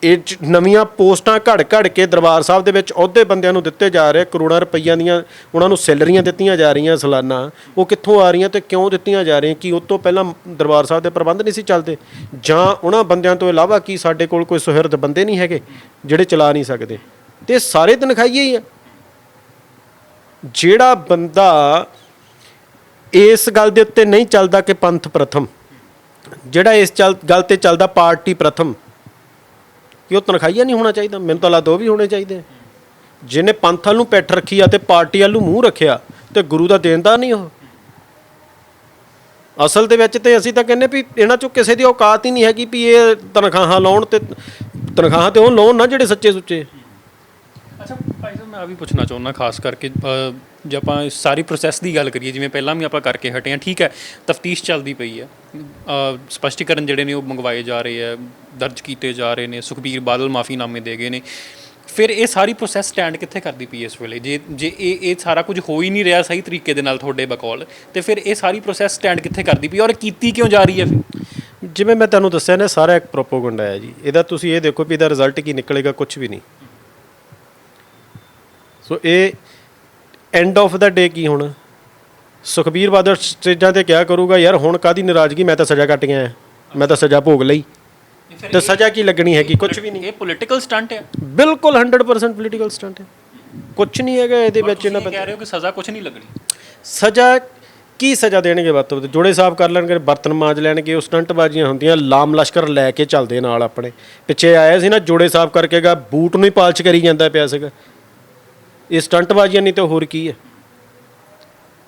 ਇਹ 'ਚ ਨਵੀਆਂ ਪੋਸਟਾਂ ਘੜ ਘੜ ਕੇ ਦਰਬਾਰ ਸਾਹਿਬ ਦੇ ਵਿੱਚ ਅਹੁਦੇ ਬੰਦਿਆਂ ਨੂੰ ਦਿੱਤੇ ਜਾ ਰਹੇ, ਕਰੋੜਾਂ ਰੁਪਈਆਂ ਦੀਆਂ, ਉਹਨਾਂ ਨੂੰ ਸੈਲਰੀਆਂ ਦਿੱਤੀਆਂ ਜਾ ਰਹੀਆਂ ਸਾਲਾਨਾ। ਉਹ ਕਿੱਥੋਂ ਆ ਰਹੀਆਂ ਤੇ ਕਿਉਂ ਦਿੱਤੀਆਂ ਜਾ ਰਹੀਆਂ, ਕੀ ਉਹ ਤੋਂ ਪਹਿਲਾਂ ਦਰਬਾਰ ਸਾਹਿਬ ਦੇ ਪ੍ਰਬੰਧ ਨਹੀਂ ਸੀ ਚੱਲਦੇ? ਜਾਂ ਉਹਨਾਂ ਬੰਦਿਆਂ ਤੋਂ ਇਲਾਵਾ ਕੀ ਸਾਡੇ ਕੋਲ ਕੋਈ ਸੁਹਿਰਦ ਬੰਦੇ ਨਹੀਂ ਹੈਗੇ ਜਿਹੜੇ ਚਲਾ ਨਹੀਂ ਸਕਦੇ? ਤੇ ਸਾਰੇ ਤਨਖਾਹੀਏ ਹੀ ਆ। ਜਿਹੜਾ ਬੰਦਾ ਇਸ ਗੱਲ ਦੇ ਉੱਤੇ ਨਹੀਂ ਚੱਲਦਾ ਕਿ ਪੰਥ ਪ੍ਰਥਮ, ਜਿਹੜਾ ਇਸ ਚੱਲ, ਗੱਲ ਤੇ ਚੱਲਦਾ ਪਾਰਟੀ ਪ੍ਰਥਮ ਕਿ ਉਹ ਤਨਖਾਹੀਆ ਨਹੀਂ ਹੋਣਾ ਚਾਹੀਦਾ, ਮੈਨੂੰ ਤਾਂ ਲੱਗਦਾ ਉਹ ਵੀ ਹੋਣੇ ਚਾਹੀਦੇ ਜਿਹਨੇ ਪੰਥ ਵੱਲ ਨੂੰ ਪਿੱਠ ਰੱਖੀ ਆ ਤੇ ਪਾਰਟੀ ਵੱਲ ਨੂੰ ਮੂੰਹ ਰੱਖਿਆ, ਤੇ ਗੁਰੂ ਦਾ ਦੇਣਦਾਰ ਨਹੀਂ ਉਹ। ਅਸਲ ਦੇ ਵਿੱਚ ਤੇ ਅਸੀਂ ਤਾਂ ਕਹਿੰਨੇ ਵੀ ਇਹਨਾਂ ਚੋਂ ਕਿਸੇ ਦੀ ਔਕਾਤ ਹੀ ਨਹੀਂ ਹੈਗੀ ਵੀ ਇਹ ਤਨਖਾਹਾਂ ਲਾਉਣ ਤੇ, ਤਨਖਾਹਾਂ ਤੇ ਉਹ ਲਾਉਣ ਨਾ ਜਿਹੜੇ ਸੱਚੇ ਸੁੱਚੇ। ਅੱਛਾ, ਭਾਈ ਮੈਂ ਆ ਵੀ ਪੁੱਛਣਾ ਚਾਹੁੰਦਾ ਖਾਸ ਕਰਕੇ ਅ, ਜੇ ਆਪਾਂ ਇਸ ਸਾਰੀ ਪ੍ਰੋਸੈਸ ਦੀ ਗੱਲ ਕਰੀਏ ਜਿਵੇਂ ਪਹਿਲਾਂ ਵੀ ਆਪਾਂ ਕਰਕੇ ਹਟੇ ਹਾਂ ਠੀਕ ਹੈ ਤਫਤੀਸ਼ ਚੱਲਦੀ ਪਈ ਹੈ। ਅ, ਸਪਸ਼ਟੀਕਰਨ ਜਿਹੜੇ ਨੇ ਉਹ ਮੰਗਵਾਏ ਜਾ ਰਹੇ ਹੈ ਦਰਜ ਕੀਤੇ ਜਾ ਰਹੇ ਨੇ ਸੁਖਬੀਰ ਬਾਦਲ ਮਾਫੀਨਾਮੇ ਦੇ ਗਏ ਨੇ। ਫਿਰ ਇਹ ਸਾਰੀ ਪ੍ਰੋਸੈਸ ਸਟੈਂਡ ਕਿੱਥੇ ਕਰਦੀ ਪਈ ਇਸ ਵੇਲੇ? ਜੇ ਜੇ ਇਹ ਇਹ ਸਾਰਾ ਕੁਝ ਹੋ ਹੀ ਨਹੀਂ ਰਿਹਾ ਸਹੀ ਤਰੀਕੇ ਦੇ ਨਾਲ ਤੁਹਾਡੇ ਬਕੌਲ ਤੇ ਫਿਰ ਇਹ ਸਾਰੀ ਪ੍ਰੋਸੈਸ ਸਟੈਂਡ ਕਿੱਥੇ ਕਰਦੀ ਪਈ ਔਰ ਕੀਤੀ ਕਿਉਂ ਜਾ ਰਹੀ ਹੈ ਫਿਰ? ਜਿਵੇਂ ਮੈਂ ਤੁਹਾਨੂੰ ਦੱਸਿਆ ਨਾ ਸਾਰਾ ਇੱਕ ਪ੍ਰੋਪੋਗੈਂਡਾ ਹੈ ਜੀ। ਇਹਦਾ ਤੁਸੀਂ ਇਹ ਦੇਖੋ ਵੀ ਇਹਦਾ ਰਿਜ਼ਲਟ ਕੀ ਨਿਕਲੇਗਾ ਕੁਝ ਵੀ ਨਹੀਂ। ਸੋ ਇਹ ਐਂਡ ਆਫ ਦਾ ਡੇ ਕੀ ਹੋਣਾ? ਸੁਖਬੀਰ ਬਾਦਲ ਸਟੇਜਾਂ ਤੇ ਕਿਹਾ ਕਰੂਗਾ? ਯਾਰ ਹੁਣ ਕਾਦੀ ਨਾਰਾਜ਼ਗੀ? ਮੈਂ ਤਾਂ ਸਜ਼ਾ ਕੱਟ ਗਿਆ ਮੈਂ ਤਾਂ ਸਜ਼ਾ ਭੋਗ ਲਈ। ਤੇ ਸਜ਼ਾ ਕੀ ਲੱਗਣੀ ਹੈਗੀ? ਕੁਝ ਵੀ ਨਹੀਂ। ਇਹ ਪੋਲੀਟੀਕਲ ਸਟੰਟ ਹੈ। ਬਿਲਕੁਲ 100% ਪੋਲੀਟੀਕਲ ਸਟੰਟ ਹੈ। ਕੁਝ ਨਹੀਂ ਹੈਗਾ ਇਹਦੇ ਵਿੱਚ ਇਹਨਾਂ ਕਹਿ ਰਹੇ ਹੋ ਕਿ ਸਜ਼ਾ ਕੁਝ ਨਹੀਂ ਲੱਗਣੀ। ਸਜ਼ਾ ਕੀ ਸਜ਼ਾ ਦੇਣਗੇ ਵੱਧ ਤੋਂ ਵੱਧ? ਜੋੜੇ ਸਾਫ਼ ਕਰ ਲੈਣਗੇ ਬਰਤਨ ਮਾਂਜ ਲੈਣਗੇ ਉਹ ਸਟੰਟਬਾਜ਼ੀਆਂ ਹੁੰਦੀਆਂ ਲਾਮ ਲਸ਼ਕਰ ਲੈ ਕੇ ਚੱਲਦੇ ਨਾਲ ਆਪਣੇ। ਪਿੱਛੇ ਆਇਆ ਸੀ ਨਾ ਜੋੜੇ ਸਾਫ਼ ਕਰਕੇ ਗਾ ਬੂਟ ਨੂੰ ਹੀ ਪਾਲਚ ਕਰੀ ਜਾਂਦਾ ਪਿਆ ਸੀਗਾ। ਇਹ ਸਟੰਟਬਾਜ਼ੀਆਂ ਨਹੀਂ ਤੇ ਹੋਰ ਕੀ ਹੈ?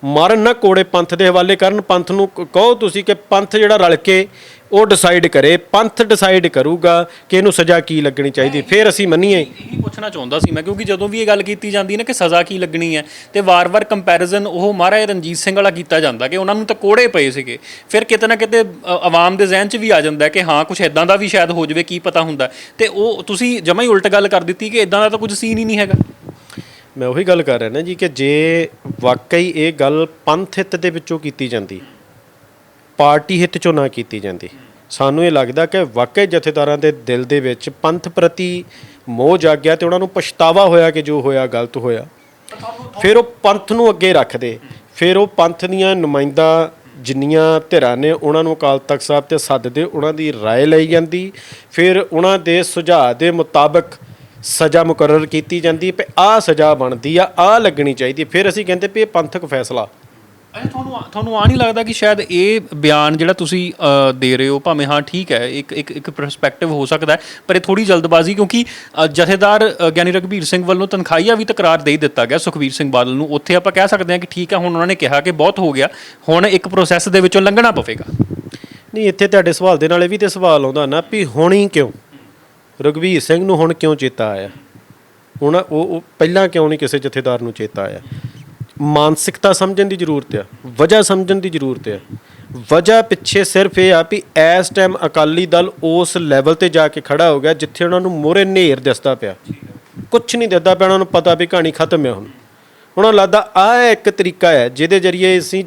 ਮਾਰਨ ਨਾ ਕੋੜੇ ਪੰਥ ਦੇ ਹਵਾਲੇ ਕਰਨ ਪੰਥ ਨੂੰ ਕਹੋ ਤੁਸੀਂ ਕਿ ਪੰਥ ਜਿਹੜਾ ਰਲ ਕੇ ਉਹ ਡਿਸਾਈਡ ਕਰੇ ਪੰਥ ਡਿਸਾਈਡ ਕਰੂਗਾ ਕਿ ਇਹਨੂੰ ਸਜ਼ਾ ਕੀ ਲੱਗਣੀ ਚਾਹੀਦੀ ਫਿਰ ਅਸੀਂ ਮੰਨੀਏ। ਇਹੀ ਪੁੱਛਣਾ ਚਾਹੁੰਦਾ ਸੀ ਮੈਂ ਕਿਉਂਕਿ ਜਦੋਂ ਵੀ ਇਹ ਗੱਲ ਕੀਤੀ ਜਾਂਦੀ ਹੈ ਨਾ ਕਿ ਸਜ਼ਾ ਕੀ ਲੱਗਣੀ ਹੈ ਤੇ ਵਾਰ-ਵਾਰ ਕੰਪੈਰੀਜ਼ਨ ਉਹ ਮਹਾਰਾਜ ਰਣਜੀਤ ਸਿੰਘ ਵਾਲਾ ਕੀਤਾ ਜਾਂਦਾ ਕਿ ਉਹਨਾਂ ਨੂੰ ਤਾਂ ਕੋੜੇ ਪਏ ਸੀਗੇ। ਫਿਰ ਕਿਤੇ ਨਾ ਕਿਤੇ ਆਵਾਮ ਦੇ ਜ਼ਿਹਨ 'ਚ ਵੀ ਆ ਜਾਂਦਾ ਕਿ ਹਾਂ ਕੁਝ ਇਦਾਂ ਦਾ ਵੀ ਸ਼ਾਇਦ ਹੋ ਜਾਵੇ ਕੀ ਪਤਾ ਹੁੰਦਾ। ਤੇ ਉਹ ਤੁਸੀਂ ਜਮਾਂ ਹੀ ਉਲਟ ਗੱਲ ਕਰ ਦਿੱਤੀ ਕਿ ਇਦਾਂ ਦਾ ਤਾਂ ਕੁਝ ਸੀਨ ਹੀ ਨਹੀਂ ਹੈਗਾ। ਮੈਂ ਉਹੀ ਗੱਲ ਕਰ ਰਿਹਾ ਨਾ ਜੀ ਕਿ ਜੇ ਵਾਕਈ ਇਹ ਗੱਲ ਪੰਥ ਹਿੱਤ ਦੇ ਵਿੱਚੋਂ ਕੀਤੀ ਜਾਂਦੀ ਪਾਰਟੀ ਹਿੱਤ ਚੋਂ ਨਾ ਕੀਤੀ ਜਾਂਦੀ ਸਾਨੂੰ ਇਹ ਲੱਗਦਾ ਕਿ ਵਾਕਈ ਜਥੇਦਾਰਾਂ ਦੇ ਦਿਲ ਦੇ ਵਿੱਚ ਪੰਥ ਪ੍ਰਤੀ ਮੋਹ ਜਾਗਿਆ ਤੇ ਉਹਨਾਂ ਨੂੰ ਪਛਤਾਵਾ ਹੋਇਆ ਕਿ ਜੋ ਹੋਇਆ ਗਲਤ ਹੋਇਆ ਫਿਰ ਉਹ ਪੰਥ ਨੂੰ ਅੱਗੇ ਰੱਖਦੇ ਫਿਰ ਉਹ ਪੰਥ ਦੀਆਂ ਨੁਮਾਇੰਦਾ ਜਿੰਨੀਆਂ ਧਿਰਾਂ ਨੇ ਉਹਨਾਂ ਨੂੰ ਅਕਾਲ ਤਖਤ ਸਾਹਿਬ ਤੇ ਸੱਦਦੇ ਉਹਨਾਂ ਦੀ رائے ਲਈ ਜਾਂਦੀ ਫਿਰ ਉਹਨਾਂ ਦੇ ਸੁਝਾਅ ਦੇ ਮੁਤਾਬਕ ਸਜ਼ਾ ਮੁਕਰਰ ਕੀਤੀ ਜਾਂਦੀ ਵੀ ਆਹ ਸਜ਼ਾ ਬਣਦੀ ਆ ਆਹ ਲੱਗਣੀ ਚਾਹੀਦੀ ਫਿਰ ਅਸੀਂ ਕਹਿੰਦੇ ਵੀ ਇਹ ਪੰਥਕ ਫੈਸਲਾ। ਅੱਛਾ ਤੁਹਾਨੂੰ ਤੁਹਾਨੂੰ ਆ ਨਹੀਂ ਲੱਗਦਾ ਕਿ ਸ਼ਾਇਦ ਇਹ ਬਿਆਨ ਜਿਹੜਾ ਤੁਸੀਂ ਦੇ ਰਹੇ ਹੋ ਭਾਵੇਂ ਹਾਂ ਠੀਕ ਹੈ ਇੱਕ ਇੱਕ ਇੱਕ ਪਰਸਪੈਕਟਿਵ ਹੋ ਸਕਦਾ ਹੈ ਪਰ ਇਹ ਥੋੜੀ ਜਲਦਬਾਜ਼ੀ ਕਿਉਂਕਿ ਜਥੇਦਾਰ ਗਿਆਨੀ ਰਘਬੀਰ ਸਿੰਘ ਵੱਲੋਂ ਤਨਖਾਹੀਆ ਵੀ ਤਕਰਾਰ ਦੇ ਹੀ ਦਿੱਤਾ ਗਿਆ ਸੁਖਬੀਰ ਸਿੰਘ ਬਾਦਲ ਨੂੰ। ਉੱਥੇ ਆਪਾਂ ਕਹਿ ਸਕਦੇ ਹਾਂ ਕਿ ਠੀਕ ਹੈ ਹੁਣ ਉਹਨਾਂ ਨੇ ਕਿਹਾ ਕਿ ਬਹੁਤ ਹੋ ਗਿਆ ਹੁਣ ਇੱਕ ਪ੍ਰੋਸੈਸ ਦੇ ਵਿੱਚੋਂ ਲੰਘਣਾ ਪਵੇਗਾ। ਨਹੀਂ ਇੱਥੇ ਤੁਹਾਡੇ ਸਵਾਲ ਦੇ ਨਾਲ ਇਹ ਵੀ ਤੇ ਸਵਾਲ ਆਉਂਦਾ ਨਾ ਵੀ ਹੁਣੀ ਕਿਉਂ? ਰਘਵੀਰ ਸਿੰਘ ਨੂੰ ਹੁਣ ਕਿਉਂ ਚੇਤਾ ਆਇਆ? ਹੁਣ ਉਹ ਉਹ ਪਹਿਲਾਂ ਕਿਉਂ ਨਹੀਂ ਕਿਸੇ ਜਥੇਦਾਰ ਨੂੰ ਚੇਤਾ ਆਇਆ? ਮਾਨਸਿਕਤਾ ਸਮਝਣ ਦੀ ਜ਼ਰੂਰਤ ਆ, ਵਜ੍ਹਾ ਸਮਝਣ ਦੀ ਜ਼ਰੂਰਤ ਆ। ਵਜ੍ਹਾ ਪਿੱਛੇ ਸਿਰਫ ਇਹ ਆ ਵੀ ਇਸ ਟਾਈਮ ਅਕਾਲੀ ਦਲ ਉਸ ਲੈਵਲ ਤੇ ਜਾ ਕੇ ਖੜਾ ਹੋ ਗਿਆ ਜਿੱਥੇ ਉਹਨਾਂ ਨੂੰ ਮੋਰੇ ਨੇਰ ਦਿਸਦਾ ਪਿਆ। ਕੁਝ ਨਹੀਂ ਦਿਸਦਾ ਪਿਆ, ਉਹਨਾਂ ਨੂੰ ਪਤਾ ਵੀ ਕਹਾਣੀ ਖਤਮ ਹੈ ਹੁਣ। ਉਹਨਾਂ ਨੂੰ ਲੱਗਦਾ ਆਹ ਇੱਕ ਤਰੀਕਾ ਹੈ ਜਿਹਦੇ ਜ਼ਰੀਏ ਅਸੀਂ